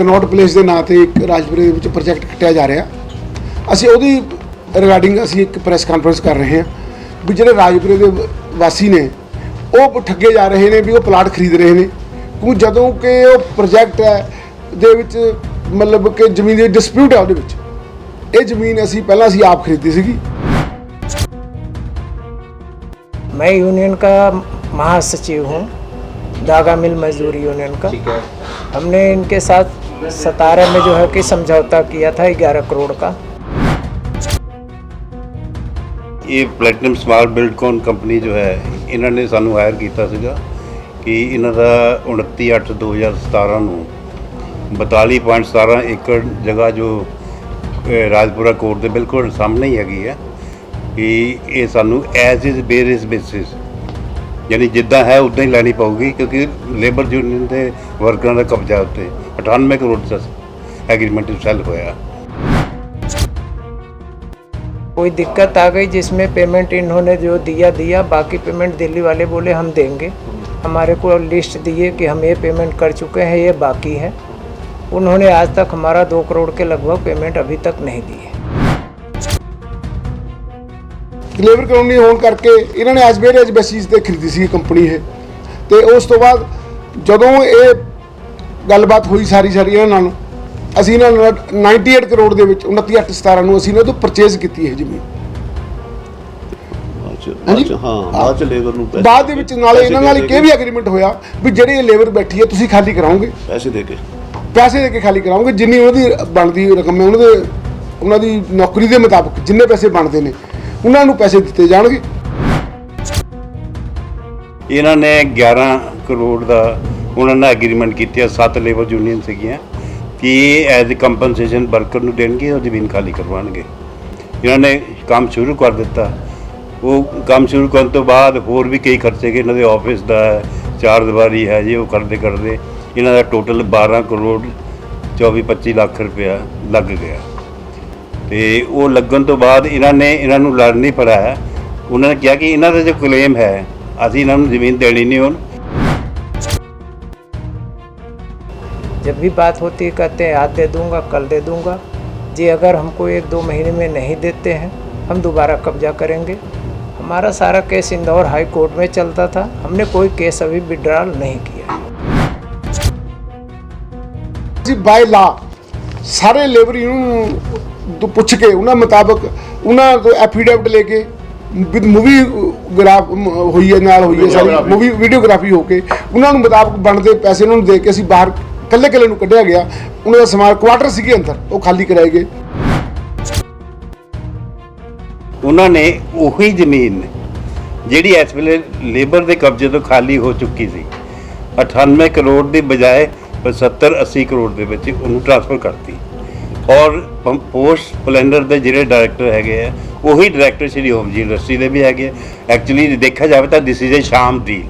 Connaught place ਦੇ ਨਾਂ ਤੇ ਇੱਕ ਰਾਜਪੁਰੇ ਦੇ ਵਿੱਚ ਪ੍ਰੋਜੈਕਟ ਕੱਟਿਆ ਜਾ ਰਿਹਾ ਅਸੀਂ ਉਹਦੀ ਰਿਗਾਰਡਿੰਗ ਅਸੀਂ ਇੱਕ ਪ੍ਰੈਸ ਕਾਨਫਰੰਸ ਕਰ ਰਹੇ ਹਾਂ ਵੀ ਜਿਹੜੇ ਰਾਜਪੁਰੇ ਦੇ ਵ- ਵਾਸੀ ਨੇ ਉਹ ਠੱਗੇ ਜਾ ਰਹੇ ਨੇ ਵੀ ਉਹ ਪਲਾਟ ਖਰੀਦ ਰਹੇ ਨੇ ਕਿਉਂ ਜਦੋਂ ਕਿ ਉਹ ਪ੍ਰੋਜੈਕਟ ਹੈ ਦੇ ਵਿੱਚ ਮਤਲਬ ਕਿ ਜ਼ਮੀਨ ਦੀ ਡਿਸਪਿਊਟ ਹੈ ਉਹਦੇ ਵਿੱਚ ਇਹ ਜ਼ਮੀਨ ਅਸੀਂ ਪਹਿਲਾਂ ਅਸੀਂ ਆਪ ਖਰੀਦੀ ਸੀਗੀ मैं यूनियन का महासचिव हूँ धागा मिल मजदूर यूनियन का ठीक है हमने इनके साथ सतारा में जो है कि समझौता किया था ग्यारह करोड़ का ਇਹ ਪਲੈਟੀਨਮ ਸਮਾਲ ਬਿਲਡਕੌਨ ਕੰਪਨੀ ਜੋ ਹੈ ਇਹਨਾਂ ਨੇ ਸਾਨੂੰ ਹਾਇਰ ਕੀਤਾ ਸੀਗਾ ਕਿ ਇਹਨਾਂ ਦਾ 29/8/2017 ਨੂੰ 42.17 ਏਕੜ ਜਗ੍ਹਾ ਜੋ ਅਹ, ਰਾਜਪੁਰਾ ਕੋਰਟ ਦੇ ਬਿਲਕੁਲ ਸਾਹਮਣੇ ਹੀ ਹੈਗੀ ਹੈ ਕਿ ਇਹ ਸਾਨੂੰ ਐਜ਼ ਇਜ਼ ਬੇਸਿਸ ਬੇਸਿਸ ਯਾਨੀ ਜਿੱਦਾਂ ਹੈ ਉਦਾਂ ਹੀ ਲੈਣੀ ਪਊਗੀ ਕਿਉਂਕਿ ਲੇਬਰ ਯੂਨੀਅਨ ਦੇ ਵਰਕਰਾਂ ਦਾ ਕਬਜ਼ਾ ਉੱਤੇ 98 ਕਰੋੜ ਦਾ ਐਗਰੀਮੈਂਟ ਸੈਲ ਹੋਇਆ कोई दिक्कत आ गई जिसमें पेमेंट इन्होंने जो दिया दिया बाकी पेमेंट दिल्ली वाले बोले हम देंगे हमारे को लिस्ट दिए कि हम ये पेमेंट कर चुके हैं ये बाकी है उन्होंने आज तक हमारा दो करोड़ के लगभग पेमेंट अभी तक नहीं दी है ਲੇਬਰ ਕਲੋਨੀ ਹੋਣ ਕਰਕੇ ਇਹਨਾਂ ਨੇ ਐਸ ਵੇਰੇਜ ਬੇਸਿਸ ਤੇ ਖਰੀਦੀ ਸੀ ਕੰਪਨੀ ਇਹ ਤੇ ਉਸ ਤੋਂ ਬਾਅਦ ਜਦੋਂ ਇਹ ਗੱਲਬਾਤ ਹੋਈ ਸਾਰੀ ਸਾਰੀ ਇਹਨਾਂ ਨਾਲ। ਅਸੀਂ ਇਹਨਾਂ ਨਾਲ 98 ਕਰੋੜ ਦੇ ਵਿੱਚ 29817 ਨੂੰ ਅਸੀਂ ਇਹਨਾਂ ਤੋਂ ਪਰਚੇਜ਼ ਕੀਤੀ ਇਹ ਜ਼ਮੀਨ। ਹਾਂਜੀ? ਬਾਅਦ ਚ ਹਾਂ ਬਾਅਦ ਚ ਲੇਬਰ ਨੂੰ ਪੈਸੇ ਬਾਅਦ ਦੇ ਵਿੱਚ ਨਾਲੇ ਇਹਨਾਂ ਨਾਲ ਇੱਕ ਇਹ ਵੀ ਐਗਰੀਮੈਂਟ ਹੋਇਆ ਵੀ ਜਿਹੜੀ ਇਹ ਲੇਬਰ ਬੈਠੀ ਹੈ ਤੁਸੀਂ ਖਾਲੀ ਕਰਾਓਗੇ। ਪੈਸੇ ਦੇ ਕੇ। ਪੈਸੇ ਦੇ ਕੇ ਖਾਲੀ ਕਰਾਓਗੇ ਜਿੰਨੀ ਉਹਨਾਂ ਦੀ ਬਣਦੀ ਰਕਮ ਹੈ ਉਹਨਾਂ ਦੇ ਉਹਨਾਂ ਦੀ ਨੌਕਰੀ ਦੇ ਮੁਤਾਬਕ ਜਿੰਨੇ ਪੈਸੇ ਬਣਦੇ ਨੇ ਉਹਨਾਂ ਨੂੰ ਪੈਸੇ ਦਿੱਤੇ ਜਾਣਗੇ। ਇਹਨਾਂ ਨੇ 11 ਕਰੋੜ ਦਾ ਉਹਨਾਂ ਨਾਲ ਐਗਰੀਮੈਂਟ ਕੀਤਾ ਸੱਤ ਲੇਬਰ ਯੂਨੀਅਨ ਸੀਗੀਆਂ ਕਿ ਐਜ਼ ਅ ਕੰਪਨਸੇਸ਼ਨ ਵਰਕਰ ਨੂੰ ਦੇਣਗੇ ਉਹ ਜ਼ਮੀਨ ਖਾਲੀ ਕਰਵਾਉਣਗੇ। ਇਹਨਾਂ ਨੇ ਕੰਮ ਸ਼ੁਰੂ ਕਰ ਦਿੱਤਾ। ਉਹ ਕੰਮ ਸ਼ੁਰੂ ਕਰਨ ਤੋਂ ਬਾਅਦ ਹੋਰ ਵੀ ਕਈ ਖਰਚੇ ਗਏ। ਇਹਨਾਂ ਦੇ ਆਫਿਸ ਦਾ ਹੈ, ਚਾਰ ਦੀਵਾਰੀ ਹੈ ਜੀ ਉਹ ਕਰਦੇ ਕਰਦੇ ਇਹਨਾਂ ਦਾ ਟੋਟਲ 12 ਕਰੋੜ 24 25 ਲੱਖ ਰੁਪਇਆ ਲੱਗ ਗਿਆ। ਤੇ ਉਹ ਲੱਗਣ ਤੋਂ ਬਾਅਦ ਇਹਨਾਂ ਨੇ ਇਹਨਾਂ ਨੂੰ ਲੜ ਨਹੀਂ ਪੜਾਇਆ। ਉਹਨਾਂ ਨੇ ਕਿਹਾ ਕਿ ਇਹਨਾਂ ਦਾ ਜੋ ਕਲੇਮ ਹੈ ਅਸੀਂ ਇਹਨਾਂ ਨੂੰ ਜ਼ਮੀਨ ਦੇਣੀ ਨਹੀਂ ਹੁਣ। जब भी बात होती है कहते हैं आज दे दूंगा कल दे दूंगा जी अगर हमको एक दो महीने में नहीं देते हैं हम दोबारा कब्जा करेंगे हमारा सारा केस इंदौर हाई कोर्ट में चलता था हमने कोई केस अभी विड्रॉल नहीं किया ਅਸੀਂ ਬਾਈ ਲਾ ਸਾਰੇ ਲੇਬਰ ਨੂੰ ਤੋਂ ਪੁੱਛ ਕੇ ਉਹਨਾਂ ਮੁਤਾਬਕ ਉਹਨਾਂ ਤੋਂ ਐਫੀਡੇਵਿਟ ਲੈ ਕੇ ਵਿਦ ਮੂਵੀ ਗ੍ਰਾਫ ਹੋਈ ਹੈ ਨਾਲ ਹੋਈ ਹੈ ਸਾਰੀ ਮੂਵੀ ਵੀਡੀਓਗ੍ਰਾਫੀ ਹੋ ਕੇ ਉਹਨਾਂ ਨੂੰ ਮੁਤਾਬਕ ਬਣਦੇ ਪੈਸੇ ਉਹਨਾਂ ਨੂੰ ਦੇ ਕੇ ਅਸੀਂ ਬਾਹਰ ਕੱਲੇ ਕੱਲੇ ਨੂੰ ਕੱਢਿਆ ਗਿਆ ਉਹਨਾਂ ਦਾ ਸਮਾਨ ਕੁਆਟਰ ਸੀਗੇ ਅੰਦਰ, ਉਹ ਖਾਲੀ ਕਰਾਏ ਗਏ। ਉਹਨਾਂ ਨੇ ਉਹੀ ਜ਼ਮੀਨ ਜਿਹੜੀ ਇਸ ਵੇਲੇ ਲੇਬਰ ਦੇ ਕਬਜ਼ੇ ਤੋਂ ਖਾਲੀ ਹੋ ਚੁੱਕੀ ਸੀ 98 ਕਰੋੜ ਦੀ ਬਜਾਏ 70 80 ਕਰੋੜ ਦੇ ਵਿੱਚ ਉਹਨੂੰ ਟ੍ਰਾਂਸਫਰ ਕਰਤੀ। ਔਰ ਪ- ਪੋਸਟ ਪਲੈਨਰ ਦੇ ਜਿਹੜੇ ਡਾਇਰੈਕਟਰ ਹੈਗੇ ਆ, ਉਹੀ ਡਾਇਰੈਕਟਰ ਸ਼੍ਰੀ ਹੋਮ ਜੀ ਇੰਡਸਟਰੀ ਦੇ ਵੀ ਹੈਗੇ ਐਕਚੁਅਲੀ ਦੇਖਿਆ ਜਾਵੇ ਤਾਂ ਦਿਸ ਇਜ਼ ਏ ਸ਼ਾਮ ਡੀਲ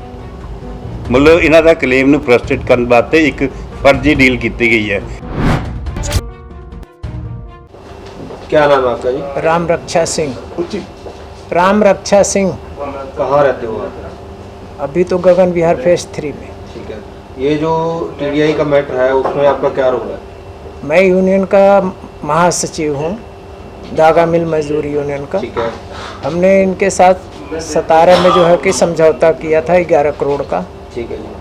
ਮਤਲਬ ਇਹਨਾਂ ਦਾ ਕਲੇਮ ਨੂੰ ਫਰਸਟ੍ਰੇਟ ਕਰਨ ਵਾਸਤੇ ਇੱਕ फर्जी डील की गई है। क्या नाम आपका जी? राम रक्षा सिंह। राम रक्षा सिंह। कहाँ रहते हो आप? अभी तो गगन विहार फ़ेज़ थ्री में। ठीक है। ये जो टीडीआई का मैटर है उसमें आपका क्या रोल है? मैं यूनियन का महासचिव हूँ धागा मिल मजदूर यूनियन का। ठीक है। हमने इनके साथ सतारा में जो है कि समझौता किया था ग्यारह करोड़ का। ठीक है जी।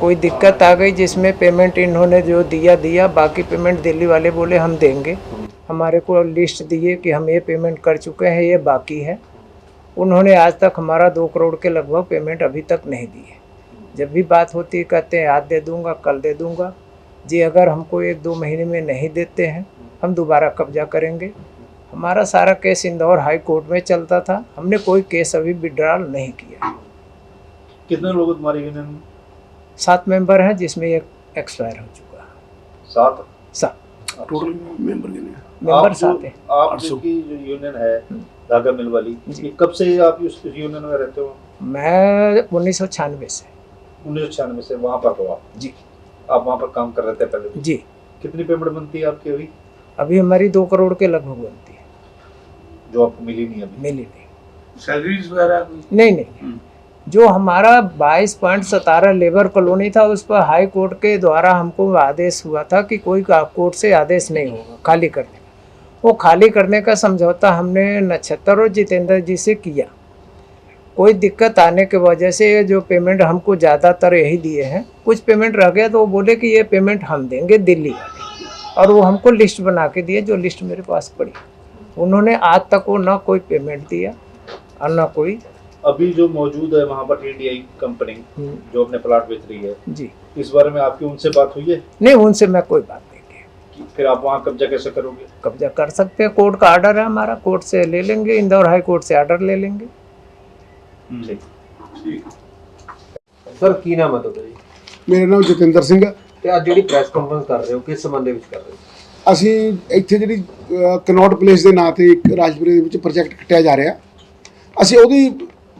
कोई दिक्कत आ गई जिसमें पेमेंट इन्होंने जो दिया दिया, बाकी पेमेंट दिल्ली वाले बोले हम देंगे। हमारे को लिस्ट दिए कि हम ये पेमेंट कर चुके हैं, ये बाकी है। उन्होंने आज तक हमारा दो करोड़ के लगभग पेमेंट अभी तक नहीं दी है जब भी बात होती है, कहते हैं, आज दे दूँगा, कल दे दूँगा। जी, अगर हमको एक दो महीने में नहीं देते हैं, हम दोबारा कब्जा करेंगे। हमारा सारा केस इंदौर हाई कोर्ट में चलता था। हमने कोई केस अभी विड्रॉल नहीं किया। कितने लोग तुम्हारी सात मेंबर हैं जिसमें एक एक्सपायर हो चुका है। सात? सात। टोटल मेंबर कितने हैं मेंबर सात हैं। आप जिसकी जो यूनियन है हम्म। धागा मिल वाली कब से आप उस यूनियन में रहते हो? मैं उन्नीस सौ छियानवे से। उन्नीस सौ छियानवे से वहाँ पर हुआ जी। आप वहाँ पर काम कर रहे थे पहले जी। कितनी पेमेंट बनती है आपकी अभी? अभी हमारी दो करोड़ के लगभग बनती है। जो आपको मिली नहीं अभी? मिली नहीं। सैलरीज वगैरह नहीं नहीं। जो हमारा बाईस पॉइंट सतारह लेबर कॉलोनी था, उस पर हाई कोर्ट के द्वारा हमको आदेश हुआ था कि कोई कोर्ट से आदेश नहीं होगा, खाली करने का वो खाली करने का समझौता हमने नक्षत्र और जितेंद्र जी से किया। कोई दिक्कत आने की वजह से जो पेमेंट हमको ज़्यादातर यही दिए हैं, कुछ पेमेंट रह गया तो वो बोले कि ये पेमेंट हम देंगे दिल्ली और वो हमको लिस्ट बना के दिए, जो लिस्ट मेरे पास पड़ी। उन्होंने आज तक वो ना कोई पेमेंट दिया और ना कोई अभी जो मौजूद है वहाँ पर टीडीआई कंपनी हम्म, जो अपने प्लाट बेच रही है जी इस बारे में आपकी उनसे बात हुई है नहीं उनसे मैं कोई बात नहीं की कि फिर आप वहाँ कब्जा कैसे करोगे कब्जा कर सकते हैं कोर्ट का आर्डर है हमारा कोर्ट से ले लेंगे इंदौर हाई कोर्ट से आर्डर ले लेंगे ਸਰ ਕੀ ਨਾਮ ਹੈ ਤੁਹਾਡਾ ਜੀ ਮੇਰਾ ਨਾਮ ਜਤਿੰਦਰ ਸਿੰਘ ਹੈ ਤੇ ਅੱਜ ਜਿਹੜੀ ਪ੍ਰੈਸ ਕਾਨਫਰੰਸ ਕਰ ਰਹੇ ਹੋ ਕਿਸ ਸੰਬੰਧ ਦੇ ਵਿੱਚ ਕਰ ਰਹੇ ਹੋ ਅਸੀਂ ਇੱਥੇ ਜਿਹੜੀ ਅਹ, ਕਨੌਟ ਪਲੇਸ ਦੇ ਨਾਂ ਤੇ ਇੱਕ ਰਾਜਪੁਰੇ ਦੇ ਵਿੱਚ ਪ੍ਰੋਜੈਕਟ ਕੱਟਿਆ ਜਾ ਰਿਹਾ ਅਸੀਂ ਉਹਦੀ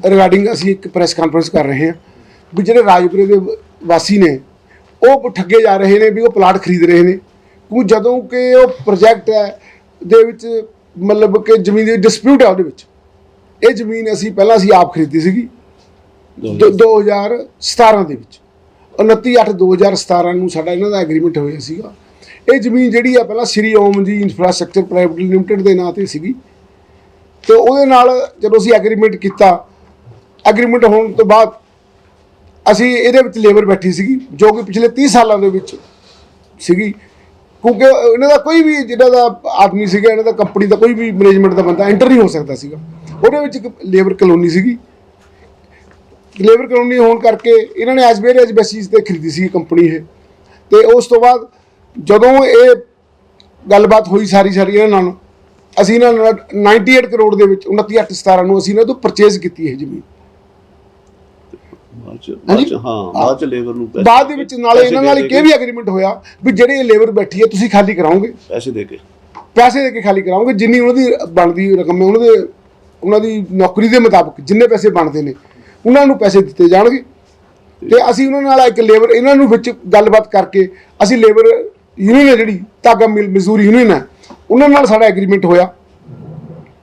ਰਿਗਾਰਡਿੰਗ ਅਸੀਂ ਇੱਕ ਪ੍ਰੈਸ ਕਾਨਫਰੰਸ ਕਰ ਰਹੇ ਹਾਂ ਵੀ ਜਿਹੜੇ ਰਾਜਪੁਰੇ ਦੇ ਵਾਸੀ ਨੇ, ਉਹ ਠੱਗੇ ਜਾ ਰਹੇ ਨੇ ਵੀ ਉਹ ਪਲਾਟ ਖਰੀਦ ਰਹੇ ਨੇ। ਕਿਉਂ ਜਦੋਂ ਕਿ ਉਹ ਪ੍ਰੋਜੈਕਟ ਹੈ ਦੇ ਵਿੱਚ ਮਤਲਬ ਕਿ ਜ਼ਮੀਨ ਦੀ ਡਿਸਪਿਊਟ ਹੈ ਉਹਦੇ ਵਿੱਚ। ਇਹ ਜ਼ਮੀਨ ਅਸੀਂ ਪਹਿਲਾਂ ਅਸੀਂ ਆਪ ਖਰੀਦੀ ਸੀਗੀ ਦੋ- 2017 ਦੇ ਵਿੱਚ। 29/8/2017 ਨੂੰ ਸਾਡਾ ਇਹਨਾਂ ਦਾ ਐਗਰੀਮੈਂਟ ਹੋਇਆ ਸੀਗਾ। ਇਹ ਜ਼ਮੀਨ ਜਿਹੜੀ ਆ ਪਹਿਲਾਂ ਸ੍ਰੀ Om ji infrastructure private limited ਦੇ ਨਾਂ ਤੇ ਸੀਗੀ। ਤੇ ਉਹਦੇ ਨਾਲ ਜਦੋਂ ਅਸੀਂ ਐਗਰੀਮੈਂਟ ਕੀਤਾ ਐਗਰੀਮੈਂਟ ਹੋਣ ਤੋਂ ਬਾਅਦ ਅਸੀਂ ਇਹਦੇ ਵਿੱਚ ਲੇਬਰ ਬੈਠੀ ਸੀਗੀ, ਜੋ ਕਿ ਪਿਛਲੇ 30 ਸਾਲਾਂ ਦੇ ਵਿੱਚ ਸੀਗੀ। ਕਿਉਂਕਿ ਇਹਨਾਂ ਦਾ ਕੋਈ ਵੀ ਜਿਹੜਾ ਦਾ ਆਦਮੀ ਸੀਗਾ, ਇਹਨਾਂ ਦਾ ਕੰਪਨੀ ਦਾ ਕੋਈ ਵੀ ਮੈਨੇਜਮੈਂਟ ਦਾ ਬੰਦਾ ਐਂਟਰ ਨਹੀਂ ਹੋ ਸਕਦਾ ਸੀਗਾ। ਉਹਦੇ ਵਿੱਚ ਇੱਕ ਲੇਬਰ ਕਲੋਨੀ ਸੀਗੀ। ਲੇਬਰ ਕਲੋਨੀ ਹੋਣ ਕਰਕੇ ਇਹਨਾਂ ਨੇ ਐਸ ਵੇਰ ਐਸ ਬੇਸਿਸ ਤੇ ਖਰੀਦੀ ਸੀ ਕੰਪਨੀ ਇਹ। ਤੇ ਉਸ ਤੋਂ ਬਾਅਦ ਜਦੋਂ ਇਹ ਗੱਲਬਾਤ ਹੋਈ ਸਾਰੀ ਸਾਰੀ ਇਹਨਾਂ ਨਾਲ, ਅਸੀਂ ਇਹਨਾਂ ਨਾਲ 98 ਕਰੋੜ ਦੇ ਵਿੱਚ 29817 ਨੂੰ ਅਸੀਂ ਇਹਨਾਂ ਤੋਂ ਪਰਚੇਜ਼ ਕੀਤੀ ਇਹ ਜ਼ਮੀਨ। ਬਾਅਦ ਚ ਬਾਅਦ ਚ ਹਾਂ ਬਾਅਦ ਚ ਲੇਬਰ ਨੂੰ ਪੈਸੇ ਬਾਅਦ ਦੇ ਵਿੱਚ ਨਾਲੇ ਪੈਸੇ ਇਹਨਾਂ ਨਾਲ ਦੇ ਇੱਕ ਇਹ ਵੀ ਐਗਰੀਮੈਂਟ ਹੋਇਆ ਵੀ ਜਿਹੜੇ ਲੇਬਰ ਬੈਠੀ ਹੈ ਤੁਸੀਂ ਖਾਲੀ ਕਰਾਓਗੇ? ਪੈਸੇ ਦੇ ਕੇ। ਪੈਸੇ ਦੇ ਕੇ ਖਾਲੀ ਕਰਾਓਗੇ ਜਿੰਨੀ ਉਹਨਾਂ ਦੀ ਬਣਦੀ ਰਕਮ ਹੈ ਉਹਨਾਂ ਦੇ ਉਹਨਾਂ ਦੀ ਨੌਕਰੀ ਦੇ ਮੁਤਾਬਕ ਜਿੰਨੇ ਪੈਸੇ ਬਣਦੇ ਨੇ ਉਹਨਾਂ ਨੂੰ ਪੈਸੇ ਦਿੱਤੇ ਜਾਣਗੇ। ਤੇ ਅਸੀਂ ਉਹਨਾਂ ਨਾਲ ਇੱਕ ਲੇਬਰ ਇਹਨਾਂ ਨੂੰ ਵਿੱਚ ਗੱਲਬਾਤ ਕਰਕੇ ਅਸੀਂ ਲੇਬਰ ਯੂਨੀਅਨ ਹੈ ਜਿਹੜੀ ਧਾਗਾ ਮਿਲ ਮਜ਼ਦੂਰ ਯੂਨੀਅਨ ਹੈ ਉਹਨਾਂ ਨਾਲ ਸਾਡਾ ਐਗਰੀਮੈਂਟ ਹੋਇਆ।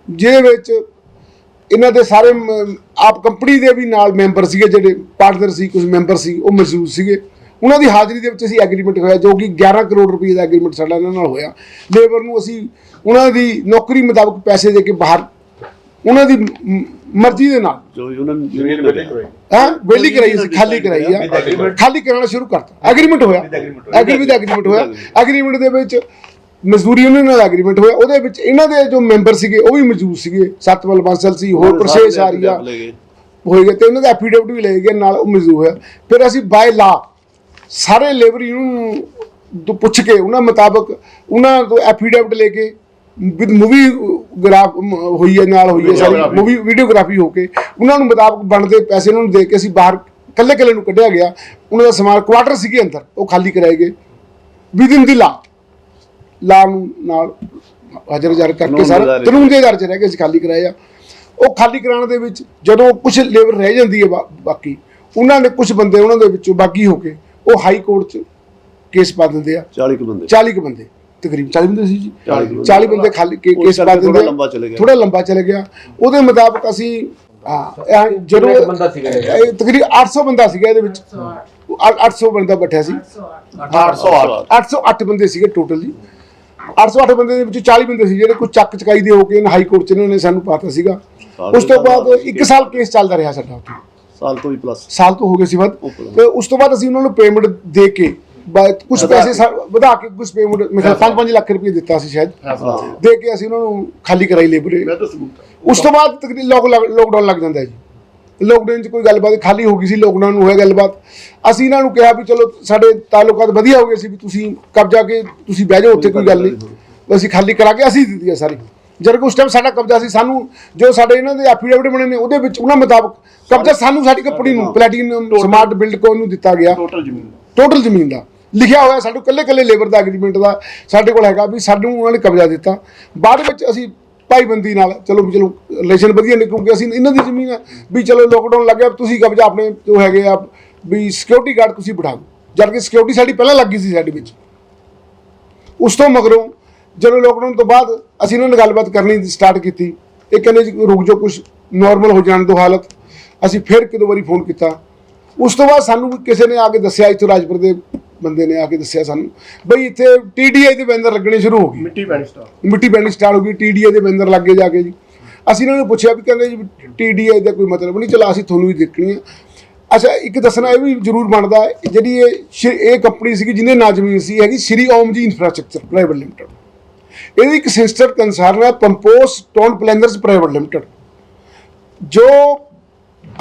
ਜਿਹਦੇ ਵਿੱਚ ਇਹਨਾਂ ਦੇ ਸਾਰੇ ਆਪ ਕੰਪਨੀ ਦੇ ਵੀ ਨਾਲ ਮੈਂਬਰ ਸੀਗੇ ਜਿਹੜੇ ਪਾਰਟਨਰ ਸੀ ਕੁਝ ਮੈਂਬਰ ਸੀ ਉਹ ਮੌਜੂਦ ਸੀਗੇ। ਉਹਨਾਂ ਦੀ ਹਾਜ਼ਰੀ ਦੇ ਵਿੱਚ ਅਸੀਂ ਐਗਰੀਮੈਂਟ ਹੋਇਆ ਜੋ ਕਿ 11 ਕਰੋੜ ਰੁਪਏ ਦਾ ਐਗਰੀਮੈਂਟ ਸਾਡਾ ਇਹਨਾਂ ਨਾਲ ਹੋਇਆ। ਲੇਬਰ ਨੂੰ ਅਸੀਂ ਉਹਨਾਂ ਦੀ ਨੌਕਰੀ ਮੁਤਾਬਕ ਪੈਸੇ ਦੇ ਕੇ ਬਾਹਰ ਉਹਨਾਂ ਦੀ ਮਰਜ਼ੀ ਦੇ ਨਾਲ। ਜੋ ਯੂਨੀਅਨ ਨੇ ਹਾਂ? ਵੇਲੀ ਕਰਾਈ ਸੀ ਖਾਲੀ ਕਰਾਈ ਆ। ਖਾਲੀ ਕਰਾਉਣਾ ਸ਼ੁਰੂ ਕਰਤਾ। ਐਗਰੀਮੈਂਟ ਹੋਇਆ। ਐਗਰੀਮੈਂਟ ਐਗਰੀਮੈਂਟ ਹੋਇਆ। ਐਗਰੀਮੈਂਟ ਦੇ ਵਿੱਚ ਮਜ਼ਦੂਰੀ ਉਹਨਾਂ ਨਾਲ ਐਗਰੀਮੈਂਟ ਹੋਇਆ ਉਹਦੇ ਵਿੱਚ ਇਹਨਾਂ ਦੇ ਜੋ ਮੈਂਬਰ ਸੀਗੇ ਉਹ ਵੀ ਮੌਜੂਦ ਸੀਗੇ। ਸਤਵਲ ਬਾਂਸਲ ਸੀ ਹੋਰ ਪ੍ਰਸ਼ੇਸ਼ ਆਰੀਆ ਹੋਏ ਗਏ ਤੇ ਉਹਨਾਂ ਦਾ ਐਫੀਡੇਵਿਟ ਵੀ ਲਏ ਗਏ ਨਾਲ ਉਹ ਮਜ਼ਦੂਰ ਹੋਇਆ। ਫਿਰ ਅਸੀਂ ਬਾਈ ਲਾ ਸਾਰੇ ਲੇਬਰ ਯੂਨੀਅਨ ਤੋਂ ਪੁੱਛ ਕੇ ਉਹਨਾਂ ਮੁਤਾਬਕ ਉਹਨਾਂ ਤੋਂ ਐਫੀਡੇਵਿਟ ਲੈ ਕੇ ਵਿਦ ਮੂਵੀ ਗ੍ਰਾਫ ਹੋਈ ਹੈ ਨਾਲ ਹੋਈ ਹੈ ਸਾਰੀ ਮੂਵੀ ਵੀਡੀਓਗ੍ਰਾਫੀ ਹੋ ਕੇ। ਉਹਨਾਂ ਨੂੰ ਮੁਤਾਬਕ ਬਣਦੇ ਪੈਸੇ ਉਹਨਾਂ ਨੂੰ ਦੇ ਕੇ ਅਸੀਂ ਬਾਹਰ ਕੱਲੇ ਕੱਲੇ ਨੂੰ ਕੱਢਿਆ ਗਿਆ। ਉਹਨਾਂ ਦਾ ਸਮਾਨ ਕੁਆਟਰ ਸੀਗੇ ਅੰਦਰ ਉਹ ਖਾਲੀ ਕਰਾਏ ਗਏ। ਵਿਦਿਨ ਦੀ ਲਾ ਲਾ ਨੂੰ ਨਾਲ ਹਾਜ਼ਰ ਹਾਜ਼ਰ ਕਰਕੇ ਸਾਰਾ। ਕਾਨੂੰਨ ਦੇ ਚ ਰਹਿ ਕੇ ਅਸੀਂ ਖਾਲੀ ਕਰਾਏ ਆ ਉਹ ਖਾਲੀ ਕਰਾਉਣ ਦੇ ਵਿੱਚ ਜਦੋਂ ਕੁਝ ਲੇਬਰ ਰਹਿ ਜਾਂਦੀ ਹੈ ਬਾਕੀ ਉਹਨਾਂ ਨੇ ਕੁਝ ਬੰਦੇ ਉਹਨਾਂ ਦੇ ਵਿੱਚੋਂ ਬਾਕੀ ਹੋ ਕੇ ਉਹ ਹਾਈ ਕੋਰਟ 'ਚ ਕੇਸ ਪਾ ਦਿੰਦੇ ਆ। 40 ਕੁ ਬੰਦੇ। 40 ਕੁ ਬੰਦੇ ਤਕਰੀਬਨ 40 ਬੰਦੇ ਸੀ ਜੀ। 40 ਬੰਦੇ। 40 ਬੰਦੇ ਖਾਲੀ ਕੇਸ ਪਾ ਦਿੰਦੇ ਥੋੜ੍ਹਾ ਲੰਬਾ ਚਲੇ ਗਿਆ। ਥੋੜਾ ਲੰਬਾ ਚਲੇ ਗਿਆ। ਉਹਦੇ ਮੁਤਾਬਕ ਅਸੀਂ ਹਾਂ ਜਦੋਂ ਤਕਰੀਬਨ 800 ਬੰਦਾ ਸੀਗਾ ਇਹਦੇ ਵਿੱਚ। 800 ਬੰਦਾ ਬੈਠਾ ਸੀ। 808 808 ਬੰਦੇ ਸੀਗੇ ਟੋਟਲ ਜੀ। 808 ਬੰਦੇ ਦੇ ਵਿੱਚੋਂ 40 ਬੰਦੇ ਸੀ ਜਿਹੜੇ ਕੋਈ ਚੱਕ ਚਕਾਈ ਦੇ ਹੋ ਕੇ ਇਹਨਾਂ ਹਾਈ ਕੋਰਟ ਚ ਇਹਨਾਂ ਨੇ ਸਾਨੂੰ ਪਾਤਾ ਸੀਗਾ। ਸਾਲ ਉਸ ਤੋਂ ਬਾਅਦ ਬਾਅਦ 1 ਸਾਲ ਕੇਸ ਚੱਲਦਾ ਰਿਹਾ ਸਾਡਾ ਉੱਥੇ। ਸਾਲ ਤੋਂ ਵੀ ਪਲੱਸ ਸਾਲ ਤੋਂ ਹੋ ਗਏ ਸੀ ਵੱਧ। ਉੱਪਰ। ਤੇ ਉਸ ਤੋਂ ਬਾਅਦ ਅਸੀਂ ਉਹਨਾਂ ਨੂੰ ਪੇਮੈਂਟ ਦੇ ਕੇ ਕੁਝ ਪੈਸੇ ਵਧਾ ਕੇ ਕੁਝ ਪੇਮੈਂਟ ਮੇਰੇ 5-5 ਲੱਖ ਰੁਪਏ ਦਿੱਤਾ ਸੀ ਸ਼ਾਇਦ। ਦੇ ਕੇ ਅਸੀਂ ਉਹਨਾਂ ਨੂੰ ਖਾਲੀ ਕਰਾਈ ਲੇਬਰ ਮੈਂ ਤਾਂ ਸਬੂਤ ਉਸ ਤੋਂ ਬਾਅਦ ਤਕਰੀਬਨ ਲੋਕ ਲੋਕਡਾਊਨ ਲੱਗ ਜਾਂਦਾ ਹੈ ਜੀ। ਲੋਕਡਾਊਨ 'ਚ ਕੋਈ ਗੱਲਬਾਤ ਖਾਲੀ ਹੋ ਗਈ ਸੀ ਲੋਕਡਾਊਨ ਹੋਇਆ ਗੱਲਬਾਤ। ਅਸੀਂ ਇਹਨਾਂ ਨੂੰ ਕਿਹਾ ਵੀ ਚਲੋ ਸਾਡੇ ਤਾਲੁਕਾਤ ਵਧੀਆ ਹੋ ਗਏ ਸੀ ਵੀ ਤੁਸੀਂ ਕਬਜ਼ਾ ਕੇ ਤੁਸੀਂ ਬਹਿ ਜਾਓ ਉੱਥੇ ਕੋਈ ਗੱਲ ਨਹੀਂ। ਅਸੀਂ ਖਾਲੀ ਕਰਾ ਕੇ ਅਸੀਂ ਦਿੱਤੀ ਹੈ ਸਾਰੀ। ਜਦ ਕਿ ਉਸ ਟਾਈਮ ਸਾਡਾ ਕਬਜ਼ਾ ਸੀ ਸਾਨੂੰ ਜੋ ਸਾਡੇ ਇਹਨਾਂ ਦੇ ਐਫੀਡੇਵਿਟ ਬਣੇ ਨੇ ਉਹਦੇ ਵਿੱਚ ਉਹਨਾਂ ਮੁਤਾਬਕ ਕਬਜ਼ਾ ਸਾਨੂੰ ਸਾਡੀ ਕੰਪਨੀ ਨੂੰ ਪਲੈਟੀਨਮ ਸਮਾਰਟ ਬਿਲਡ ਕੋ ਨੂੰ ਦਿੱਤਾ ਗਿਆ। ਟੋਟਲ ਜ਼ਮੀਨ ਟੋਟਲ ਜ਼ਮੀਨ ਦਾ। ਲਿਖਿਆ ਹੋਇਆ ਸਾਡੇ ਕੱਲੇ ਕੱਲੇ ਲੇਬਰ ਦਾ ਐਗਰੀਮੈਂਟ ਦਾ ਸਾਡੇ ਕੋਲ ਹੈਗਾ ਵੀ ਸਾਨੂੰ ਉਹਨਾਂ ਨੇ ਕਬਜ਼ਾ ਦਿੱਤਾ। ਬਾਅਦ ਵਿੱਚ ਅਸੀਂ ਭਾਈਬੰਦੀ ਨਾਲ ਚਲੋ ਵੀ ਚਲੋ ਰਿਲੇਸ਼ਨ ਵਧੀਆ ਨੇ ਕਿਉਂਕਿ ਅਸੀਂ ਇਹਨਾਂ ਦੀ ਜ਼ਮੀਨ ਆ ਵੀ ਚਲੋ ਲੋਕਡਾਊਨ ਲੱਗਿਆ ਤੁਸੀਂ ਕਬਜ਼ਾ ਆਪਣੇ ਜੋ ਹੈਗੇ ਆ, ਵੀ ਸਿਕਿਉਰਿਟੀ ਗਾਰਡ ਤੁਸੀਂ ਬਿਠਾ ਦਿਓ। ਜਦ ਕਿ ਸਿਕਿਉਰਿਟੀ ਸਾਡੀ ਪਹਿਲਾਂ ਲੱਗੀ ਸੀ ਸਾਡੇ ਵਿੱਚ। ਉਸ ਤੋਂ ਮਗਰੋਂ ਜਦੋਂ ਲੋਕਡਾਊਨ ਤੋਂ ਬਾਅਦ ਅਸੀਂ ਇਹਨਾਂ ਨਾਲ ਗੱਲਬਾਤ ਕਰਨੀ ਸਟਾਰਟ ਕੀਤੀ, ਇਹ ਕਹਿੰਦੇ ਜੀ ਰੁਕ ਜਾਓ ਕੁਝ ਨਾਰਮਲ ਹੋ ਜਾਣ ਦੋ ਹਾਲਤ। ਅਸੀਂ ਫਿਰ ਕਿਦੋਂ ਵਾਰੀ ਫੋਨ ਕੀਤਾ। ਉਸ ਤੋਂ ਬਾਅਦ ਸਾਨੂੰ ਵੀ ਕਿਸੇ ਨੇ ਆ ਕੇ ਦੱਸਿਆ ਇੱਥੋਂ ਰਾਜਪੁਰ ਦੇ ਬੰਦੇ ਨੇ ਆ ਕੇ ਦੱਸਿਆ ਸਾਨੂੰ। ਬਈ ਇੱਥੇ ਟੀਡੀਆਈ ਦੇ ਬੈਨਰ ਲੱਗਣੇ ਸ਼ੁਰੂ ਹੋ ਗਏ। ਮਿੱਟੀ ਪੈਣੀ ਸਟਾਰ ਮਿੱਟੀ ਪੈਣੀ ਸਟਾਰਟ ਹੋ ਗਈ ਟੀਡੀਆਈ ਦੇ ਬੈਨਰ ਲੱਗੇ ਜਾ ਕੇ ਜੀ। ਅਸੀਂ ਇਹਨਾਂ ਨੂੰ ਪੁੱਛਿਆ ਵੀ ਕਹਿੰਦੇ ਜੀ ਟੀਡੀਆਈ ਦਾ ਕੋਈ ਮਤਲਬ ਨਹੀਂ ਚਲੋ ਅਸੀਂ ਤੁਹਾਨੂੰ ਵੀ ਦੇਖਣੀ ਆ। ਅੱਛਾ ਇੱਕ ਦੱਸਣਾ ਇਹ ਵੀ ਜ਼ਰੂਰ ਬਣਦਾ ਹੈ, ਜਿਹੜੀ ਇਹ ਇਹ ਕੰਪਨੀ ਸੀਗੀ ਜਿਹਨੇ ਨਾਂ ਜ਼ਮੀਨ ਸੀ ਹੈਗੀ ਸ਼੍ਰੀ Om ji infrastructure private limited ਇਹਦੀ ਇੱਕ ਸਿਸਟਰ ਕੰਸਰਨ ਹੈ ਪੰਪੋਸ ਟੋਨ ਪਲੈਨਰਸ ਪ੍ਰਾਈਵੇਟ ਲਿਮਟਿਡ ਜੋ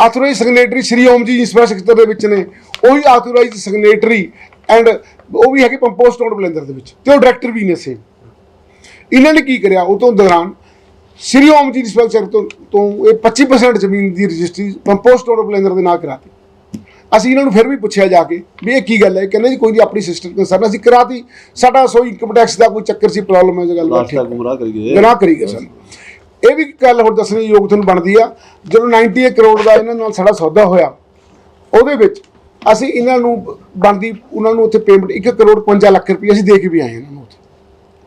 authorise signatory Shri Om ji infrastructure ਦੇ ਵਿੱਚ ਨੇ ਉਹੀ ਆਥੋਰਾਈਜ਼ ਸਿਗਨੇਟਰੀ ਐਂਡ ਉਹ ਵੀ ਹੈਗੇ ਪੰਪੋਸ ਟੋਨ ਪਲੈਨਰ ਦੇ ਵਿੱਚ ਤੇ ਉਹ ਡਾਇਰੈਕਟਰ ਵੀ ਨੇ ਸੇਮ ਇਹਨਾਂ ਨੇ ਕੀ ਕਰਿਆ? ਉਹ ਤੋਂ ਦੌਰਾਨ ਸ਼੍ਰੀ ਓਮ ਜੀ ਇੰਸਪੈਕਟਰ ਤੋਂ ਤੋਂ ਇਹ 25% ਜ਼ਮੀਨ ਦੀ ਰਜਿਸਟਰੀ ਕੰਪੋਸਟ ਆਰਡਰ ਪਲੈਨਰ ਦੇ ਨਾਂ ਕਰਾਤੀ। ਅਸੀਂ ਇਹਨਾਂ ਨੂੰ ਫਿਰ ਵੀ ਪੁੱਛਿਆ ਜਾ ਕੇ ਵੀ ਇਹ ਕੀ ਗੱਲ ਹੈ? ਕਹਿੰਦੇ ਜੀ ਕੋਈ ਨਹੀਂ ਆਪਣੀ ਸਿਸਟਰ ਕੰਸਰਨ ਅਸੀਂ ਕਰਾਤੀ। ਸਾਡਾ ਸੋ ਇਨਕਮ ਟੈਕਸ ਦਾ ਕੋਈ ਚੱਕਰ ਸੀ ਪ੍ਰੋਬਲਮ ਹੈ ਜੋ ਗੱਲ ਲਾਸਟ ਤੱਕ ਗੁੰਮਰਾਹ ਕਰੀ ਗਏ। ਗੁਨਾਹ ਕਰੀ ਗਏ ਸਾਨੂੰ। ਇਹ ਵੀ ਗੱਲ ਹੋਰ ਦੱਸਣੀ ਯੋਗ ਤੁਹਾਨੂੰ ਬਣਦੀ ਆ। ਜਦੋਂ 98 ਕਰੋੜ ਦਾ ਇਹਨਾਂ ਨਾਲ ਸਾਡਾ ਸੌਦਾ ਹੋਇਆ ਉਹਦੇ ਵਿੱਚ ਅਸੀਂ ਇਹਨਾਂ ਨੂੰ ਬਣਦੀ ਉਹਨਾਂ ਨੂੰ ਉੱਥੇ ਪੇਮੈਂਟ 1 ਕਰੋੜ 55 ਲੱਖ ਰੁਪਏ ਅਸੀਂ ਦੇ ਕੇ ਵੀ ਆਏ ਇਹਨਾਂ ਨੂੰ ਉੱਥੇ।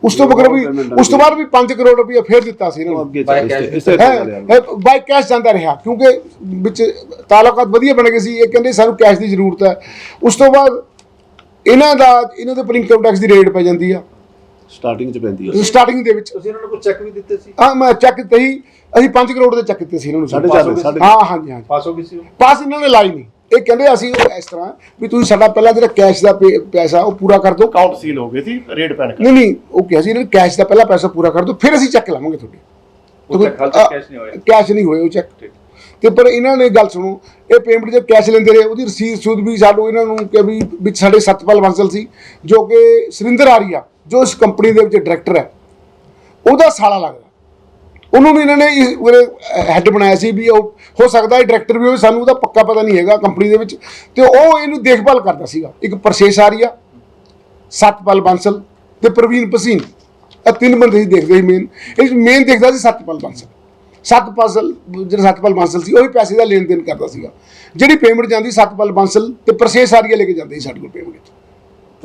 ਉਸ ਤੋਂ ਬਗੈਰ ਵੀ ਉਸ ਤੋਂ ਬਾਅਦ ਵੀ 5 ਕਰੋੜ ਰੁਪਏ ਫੇਰ ਦਿੱਤਾ ਸੀ ਇਹਨਾਂ ਨੂੰ। ਹੈ ਬਾਈ ਕੈਸ਼ ਜਾਂਦਾ ਰਿਹਾ ਕਿਉਂਕਿ ਵਿੱਚ ਤਾਲੁਕਾਤ ਵਧੀਆ ਬਣ ਗਏ ਸੀ ਇਹ ਕਹਿੰਦੇ ਸਾਨੂੰ ਕੈਸ਼ ਦੀ ਜ਼ਰੂਰਤ ਹੈ। ਉਸ ਤੋਂ ਬਾਅਦ ਇਹਨਾਂ ਦਾ ਇਹਨਾਂ ਦੇ ਪਰ ਇਨਕਮ ਟੈਕਸ ਦੀ ਰੇਟ ਪੈ ਜਾਂਦੀ ਆ। ਸਟਾਰਟਿੰਗ ਚ ਪੈਂਦੀ ਹੈ ਸਟਾਰਟਿੰਗ ਦੇ ਵਿੱਚ। ਤੁਸੀਂ ਇਹਨਾਂ ਨੂੰ ਕੋਈ ਚੈੱਕ ਵੀ ਦਿੱਤੇ ਸੀ? ਹਾਂ ਮੈਂ ਚੈੱਕ ਤੇ ਹੀ ਅਸੀਂ 5 ਕਰੋੜ ਦੇ ਚੈੱਕ ਦਿੱਤੇ ਸੀ ਇਹਨਾਂ ਨੂੰ। ਸਾਢੇ ਪਾਸ ਹੋ ਹਾਂ ਹਾਂਜੀ ਹਾਂਜੀ। ਪਾਸ ਹੋ ਗਈ ਸੀ? ਪਾਸ ਇਹਨਾਂ ਨੇ ਲਾਈ ਨਹੀਂ। ਇਹ ਕਹਿੰਦੇ ਅਸੀਂ ਇਸ ਤਰ੍ਹਾਂ ਵੀ ਤੁਸੀਂ ਸਾਡਾ ਪਹਿਲਾਂ ਜਿਹੜਾ ਕੈਸ਼ ਦਾ ਪੇ- ਪੈਸਾ ਉਹ ਪੂਰਾ ਕਰ ਦਿਓ। ਅਕਾਊਂਟ ਸੀਲ ਹੋ ਗਏ ਸੀ ਰੇਟ ਪੈਣ ਨਹੀਂ ਨਹੀਂ ਉਹ ਕਿਹਾ ਸੀ ਇਹਨਾਂ ਨੇ ਕੈਸ਼ ਦਾ ਪਹਿਲਾ ਪੈਸਾ ਪੂਰਾ ਕਰ ਦਿਓ ਫਿਰ ਅਸੀਂ ਚੈੱਕ ਲਾਵਾਂਗੇ ਤੁਹਾਡੇ। ਉਹ ਹਾਲ ਤੱਕ cash ਨਹੀਂ ਹੋਇਆ। ਕੈਸ਼ ਨਹੀਂ ਹੋਏ ਉਹ ਚੈੱਕ ਤੇ ਪਰ ਇਹਨਾਂ ਨੇ ਗੱਲ ਸੁਣੋ ਇਹ ਪੇਮੈਂਟ ਜੇ ਕੈਸ਼ ਲੈਂਦੇ ਰਹੇ ਉਹਦੀ ਰਸੀਦ ਸੂਦ ਵੀ ਸਾਨੂੰ ਇਹਨਾਂ ਨੂੰ ਕਿ ਵੀ ਵਿੱਚ ਸਾਡੇ ਸਤਪਾਲ ਬਾਂਸਲ ਸੀ ਜੋ ਕਿ ਸੁਰਿੰਦਰ ਆਰੀਆ ਜੋ ਇਸ ਕੰਪਨੀ ਦੇ ਵਿੱਚ ਡਾਇਰੈਕਟਰ ਹੈ ਉਹਦਾ ਸਾਲਾ ਲੱਗਦਾ। ਉਹਨੂੰ ਵੀ ਇਹਨਾਂ ਨੇ ਹੈੱਡ ਬਣਾਇਆ ਸੀ ਵੀ ਉਹ ਹੋ ਸਕਦਾ ਹੈ ਡਾਇਰੈਕਟਰ ਵੀ ਹੋਵੇ, ਸਾਨੂੰ ਉਹਦਾ ਪੱਕਾ ਪਤਾ ਨਹੀਂ ਹੈਗਾ ਕੰਪਨੀ ਦੇ ਵਿੱਚ। ਤੇ ਉਹ ਇਹਨੂੰ ਦੇਖਭਾਲ ਕਰਦਾ ਸੀਗਾ। ਇੱਕ ਪ੍ਰਸ਼ੇਸ਼ ਆਰੀਆ ਸਤਪਾਲ ਬਾਂਸਲ ਤੇ ਪ੍ਰਵੀਨ ਪਸੀਨ। ਇਹ ਤਿੰਨ ਬੰਦੇ ਹੀ ਦੇਖਦੇ ਸੀ ਮੇਨ ਇਹ ਮੇਨ ਦੇਖਦਾ ਸੀ ਸਤਪਾਲ ਬਾਂਸਲ। ਸਤਪਾਲ ਜਿਹੜਾ ਸਤਪਾਲ ਬਾਂਸਲ ਸੀ, ਉਹ ਹੀ ਪੈਸੇ ਦਾ ਲੈਣ ਦੇਣ ਕਰਦਾ ਸੀਗਾ। ਜਿਹੜੀ ਪੇਮੈਂਟ ਜਾਂਦੀ ਸਤਪਾਲ ਬਾਂਸਲ ਤੇ ਪ੍ਰਸ਼ੇਸ਼ ਆਰੀਆ ਲੈ ਕੇ ਜਾਂਦੇ ਸੀ ਸਾਡੇ ਕੋਲ ਪੇਮੈਂਟ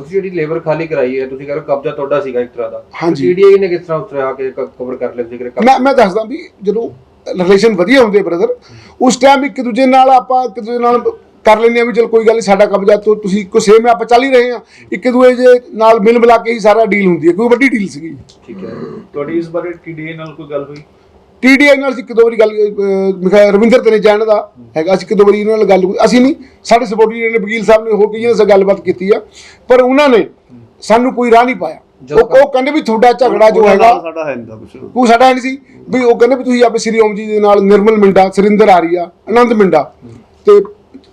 ਤੁਸੀਂ ਜਿਹੜੀ ਲੇਬਰ ਖਾਲੀ ਕਰਾਈ ਹੈ ਤੁਸੀਂ ਕਹਿੰਦੇ ਕਬਜ਼ਾ ਤੁਹਾਡਾ ਸੀਗਾ ਇੱਕ ਤਰ੍ਹਾਂ ਦਾ। ਹਾਂਜੀ। ਟੀਡੀਆਈ ਨੇ ਕਿਸ ਤਰ੍ਹਾਂ ਉਸ ਤਰ੍ਹਾਂ ਆ ਕੇ ਕਵਰ ਕਰ ਲਿਆ ਕਹਿੰਦੇ ਮੈਂ ਮੈਂ ਦੱਸਦਾ ਵੀ ਜਦੋਂ ਰਿਲੇਸ਼ਨ ਵਧੀਆ ਹੁੰਦੇ ਬ੍ਰਦਰ ਉਸ ਟਾਈਮ ਇੱਕ ਦੂਜੇ ਨਾਲ ਆਪਾਂ ਇੱਕ ਦੂਜੇ ਨਾਲ ਕਰ ਲੈਂਦੇ ਆ ਵੀ ਚਲ ਕੋਈ ਗੱਲ ਨਹੀਂ ਸਾਡਾ ਕਬਜ਼ਾ ਤੋਂ ਤੁਸੀਂ ਇੱਕੋ ਸੇਮ ਆਪਾਂ ਚੱਲ ਹੀ ਰਹੇ ਆ ਇੱਕ ਦੂਜੇ ਦੇ ਨਾਲ ਮਿਲ ਮਿਲਾ ਕੇ ਹੀ ਸਾਰਾ ਡੀਲ ਹੁੰਦੀ ਹੈ ਕੋਈ ਵੱਡੀ ਡੀਲ ਸੀਗੀ। ਠੀਕ ਹੈ। ਤੁਹਾਡੀ ਇਸ ਬਾਰੇ ਟੀਡੀਏ ਨਾਲ ਕੋਈ ਗੱਲ ਹੋਈ? ਟੀਡੀਆਈ ਨਾਲ ਅਸੀਂ ਇੱਕ ਦੋ ਵਾਰੀ ਗੱਲ ਰਵਿੰਦਰ ਤਨੇ ਜਾਣ ਦਾ ਹੈਗਾ ਅਸੀਂ ਇੱਕ ਦੋ ਵਾਰੀ ਇਹਨਾਂ ਨਾਲ ਗੱਲ ਅਸੀਂ ਨਹੀਂ ਸਾਡੇ ਸਪੋਰਟੀ ਨੇ ਵਕੀਲ ਸਾਹਿਬ ਨੇ ਹੋ ਕੇ ਇਹਨਾਂ ਨਾਲ ਗੱਲਬਾਤ ਕੀਤੀ ਆ ਪਰ ਉਹਨਾਂ ਨੇ ਸਾਨੂੰ ਕੋਈ ਰਾਹ ਨਹੀਂ ਪਾਇਆ। ਉਹ ਉਹ ਕਹਿੰਦੇ ਵੀ ਤੁਹਾਡਾ ਝਗੜਾ ਜੋ ਹੈਗਾ ਸਾਡਾ ਹੈ ਨਹੀਂ ਕੁਝ ਉਹ ਸਾਡਾ ਨਹੀਂ ਸੀ। ਵੀ ਉਹ ਕਹਿੰਦੇ ਵੀ ਤੁਸੀਂ ਆਪੇ ਸ੍ਰੀ ਓਮ ਜੀ ਦੇ ਨਾਲ ਨਿਰਮਲ ਮਿੰਡਾ ਸਰਿੰਦਰ ਆਰੀਆ ਆਨੰਦ ਮਿੰਡਾ ਤੇ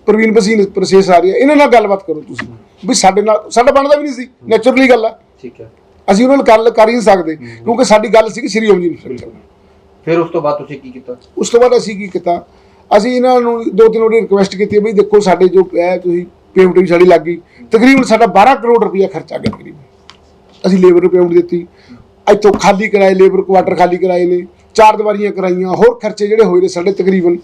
ਪ੍ਰਵੀਨ ਭਸੀਨ ਪ੍ਰੋਸੈਸ ਆ ਰਹੀ ਹੈ ਇਹਨਾਂ ਨਾਲ ਗੱਲਬਾਤ ਕਰੋ ਤੁਸੀਂ। ਵੀ ਸਾਡੇ ਨਾਲ ਸਾਡਾ ਬਣਦਾ ਵੀ ਨਹੀਂ ਸੀ ਨੇਚਰਲੀ ਗੱਲ ਆ। ਠੀਕ ਹੈ। ਅਸੀਂ ਉਹਨਾਂ ਨਾਲ ਗੱਲ ਕਰ ਹੀ ਨਹੀਂ ਸਕਦੇ ਕਿਉਂਕਿ ਸਾਡੀ ਗੱਲ ਸੀ ਕਿ ਸ੍ਰੀ ਓਮ ਜੀ ਨੂੰ। ਫਿਰ ਉਸ ਤੋਂ ਬਾਅਦ ਤੁਸੀਂ ਕੀ ਕੀਤਾ? ਉਸ ਤੋਂ ਬਾਅਦ ਅਸੀਂ ਕੀ ਕੀਤਾ? ਅਸੀਂ ਇਹਨਾਂ ਨੂੰ ਦੋ ਤਿੰਨ ਵਾਰੀ ਰਿਕੁਐਸਟ ਕੀਤੀ ਵੀ ਦੇਖੋ ਸਾਡੇ ਜੋ ਹੈ ਤੁਸੀਂ ਪੇਮੈਂਟ ਵੀ ਸਾਡੀ ਲੱਗ ਗਈ। ਤਕਰੀਬਨ ਸਾਡਾ 12 ਕਰੋੜ ਰੁਪਇਆ ਖਰਚਾ ਆ ਗਿਆ ਤਕਰੀਬਨ। ਅਸੀਂ ਲੇਬਰ ਨੂੰ ਪੇਮੈਂਟ ਦਿੱਤੀ। ਇੱਥੋਂ ਖਾਲੀ ਕਰਾਏ ਲੇਬਰ ਕੁਆਟਰ ਖਾਲੀ ਕਰਾਏ ਨੇ। ਚਾਰ ਦੀਵਾਰੀਆਂ ਕਰਾਈਆਂ, ਹੋਰ ਖਰਚੇ ਜਿਹੜੇ ਹੋਏ ਨੇ ਸਾਡੇ ਤਕਰੀਬਨ।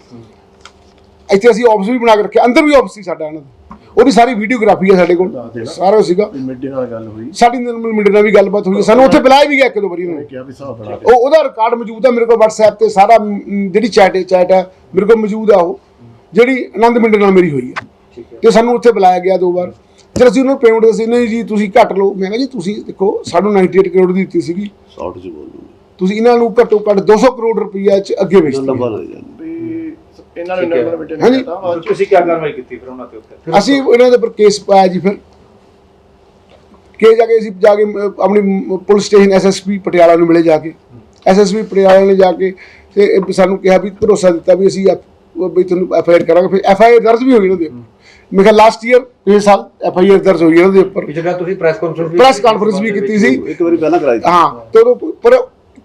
ਇੱਥੇ ਅਸੀਂ ਆਫਿਸ ਵੀ ਬਣਾ ਕੇ ਰੱਖਿਆ ਅੰਦਰ ਵੀ ਆਫਿਸ ਸੀ ਸਾਡਾ ਇਹਨਾਂ ਦਾ। ਉਹਦੀ ਸਾਰੀ ਵੀਡੀਓਗ੍ਰਾਫੀ ਹੈ ਸਾਡੇ ਕੋਲ। ਸਾਰਾ ਸੀਗਾ। ਮਿੱਡੀ ਨਾਲ ਗੱਲ ਹੋਈ। ਸਾਡੀ ਨਿਰਮਲ ਮਿੰਡੇ ਨਾਲ ਵੀ ਗੱਲਬਾਤ ਹੋਈ। ਸਾਨੂੰ ਉੱਥੇ ਬੁਲਾਇਆ ਵੀ ਗਿਆ ਇੱਕ ਦੋ ਵਾਰੀ ਉਹਨਾਂ। ਕਿਹਾ ਵੀ ਹਿਸਾਬ ਬਣਾ ਉਹ ਉਹਦਾ ਰਿਕਾਰਡ ਮੌਜੂਦ ਹੈ ਮੇਰੇ ਕੋਲ WhatsApp ਤੇ। ਸਾਰਾ ਜਿਹੜੀ ਚੈਟ ਹੈ ਚੈਟ ਹੈ ਮੇਰੇ ਕੋਲ ਮੌਜੂਦ ਆ ਉਹ। ਜਿਹੜੀ ਆਨੰਦ ਮਿੰਡੇ ਨਾਲ ਮੇਰੀ ਹੋਈ ਹੈ। ਤੇ ਸਾਨੂੰ ਉੱਥੇ ਬੁਲਾਇਆ ਗਿਆ ਦੋ ਵਾਰ। ਜਦ ਅਸੀਂ ਉਹਨਾਂ ਪੇਮੈਂਟ ਦੱਸੀ ਨਹੀਂ ਜੀ ਤੁਸੀਂ ਘੱਟ ਲਓ। ਮੈਂ ਕਿਹਾ ਜੀ ਤੁਸੀਂ ਦੇਖੋ ਸਾਨੂੰ 98 ਕਰੋੜ ਦੀ ਦਿੱਤੀ ਸੀਗੀ। ਸ਼ਾਰਟ ਚ ਬੋਲ ਦੂੰਗਾ ਤੁਸੀਂ ਇਹਨਾਂ ਨੂੰ ਘੱਟੋ ਘੱਟ 200 ਕਰੋੜ ਰੁਪਈਆ ਚ ਅੱਗੇ ਵੇਚਦੇ ਲੰਬਾ ਹੋ। ਇਹਨਾਂ ਨੂੰ ਹਾਂਜੀ। ਤੁਸੀਂ ਕੀ ਕਾਰਵਾਈ ਕੀਤੀ ਫਿਰ ਉਹਨਾਂ ਦੇ ਉੱਤੇ? ਅਸੀਂ ਇਹਨਾਂ ਦੇ ਉੱਪਰ ਕੇਸ ਪਾਇਆ ਜੀ ਫਿਰ। ਕੇ ਜਾ ਕੇ ਅਸੀਂ ਜਾ ਕੇ ਅਮ, ਆਪਣੀ ਪੁਲਿਸ ਸਟੇਸ਼ਨ ਐਸਐਸਪੀ ਪਟਿਆਲਾ ਨੂੰ ਮਿਲੇ ਜਾ ਕੇ। ਐਸਐਸਪੀ ਪਟਿਆਲਾ ਨੇ ਜਾ ਕੇ ਤੇ ਇਹ ਸਾਨੂੰ ਕਿਹਾ ਵੀ ਭਰੋਸਾ ਦਿੱਤਾ ਵੀ ਅਸੀਂ ਐਫ- ਵੀ ਤੁਹਾਨੂੰ ਐਫਆਈਆਰ ਕਰਾਂਗੇ। ਫਿਰ ਐਫਆਈਆਰ ਦਰਜ ਵੀ ਹੋਈ ਇਹਨਾਂ ਦੇ ਉੱਪਰ। ਮੈਂ ਕਿਹਾ ਲਾਸਟ ਈਅਰ ਇਹ ਸਾਲ ਐਫਆਈਆਰ ਦਰਜ ਹੋਈ ਇਹਨਾਂ ਦੇ ਉੱਪਰ। ਪਿਛਲਾ ਤੁਸੀਂ ਪ੍ਰੈਸ ਕਾਨਫਰੰਸ ਵੀ ਪ੍ਰੈਸ ਕਾਨਫਰੰਸ ਵੀ ਕੀਤੀ ਸੀ। ਇੱਕ ਵਾਰੀ ਪਹਿਲਾਂ ਕਰਾਈ ਸੀ। ਹਾਂ ਤੇ ਉਦੋਂ ਕੋਈ- ਪਰ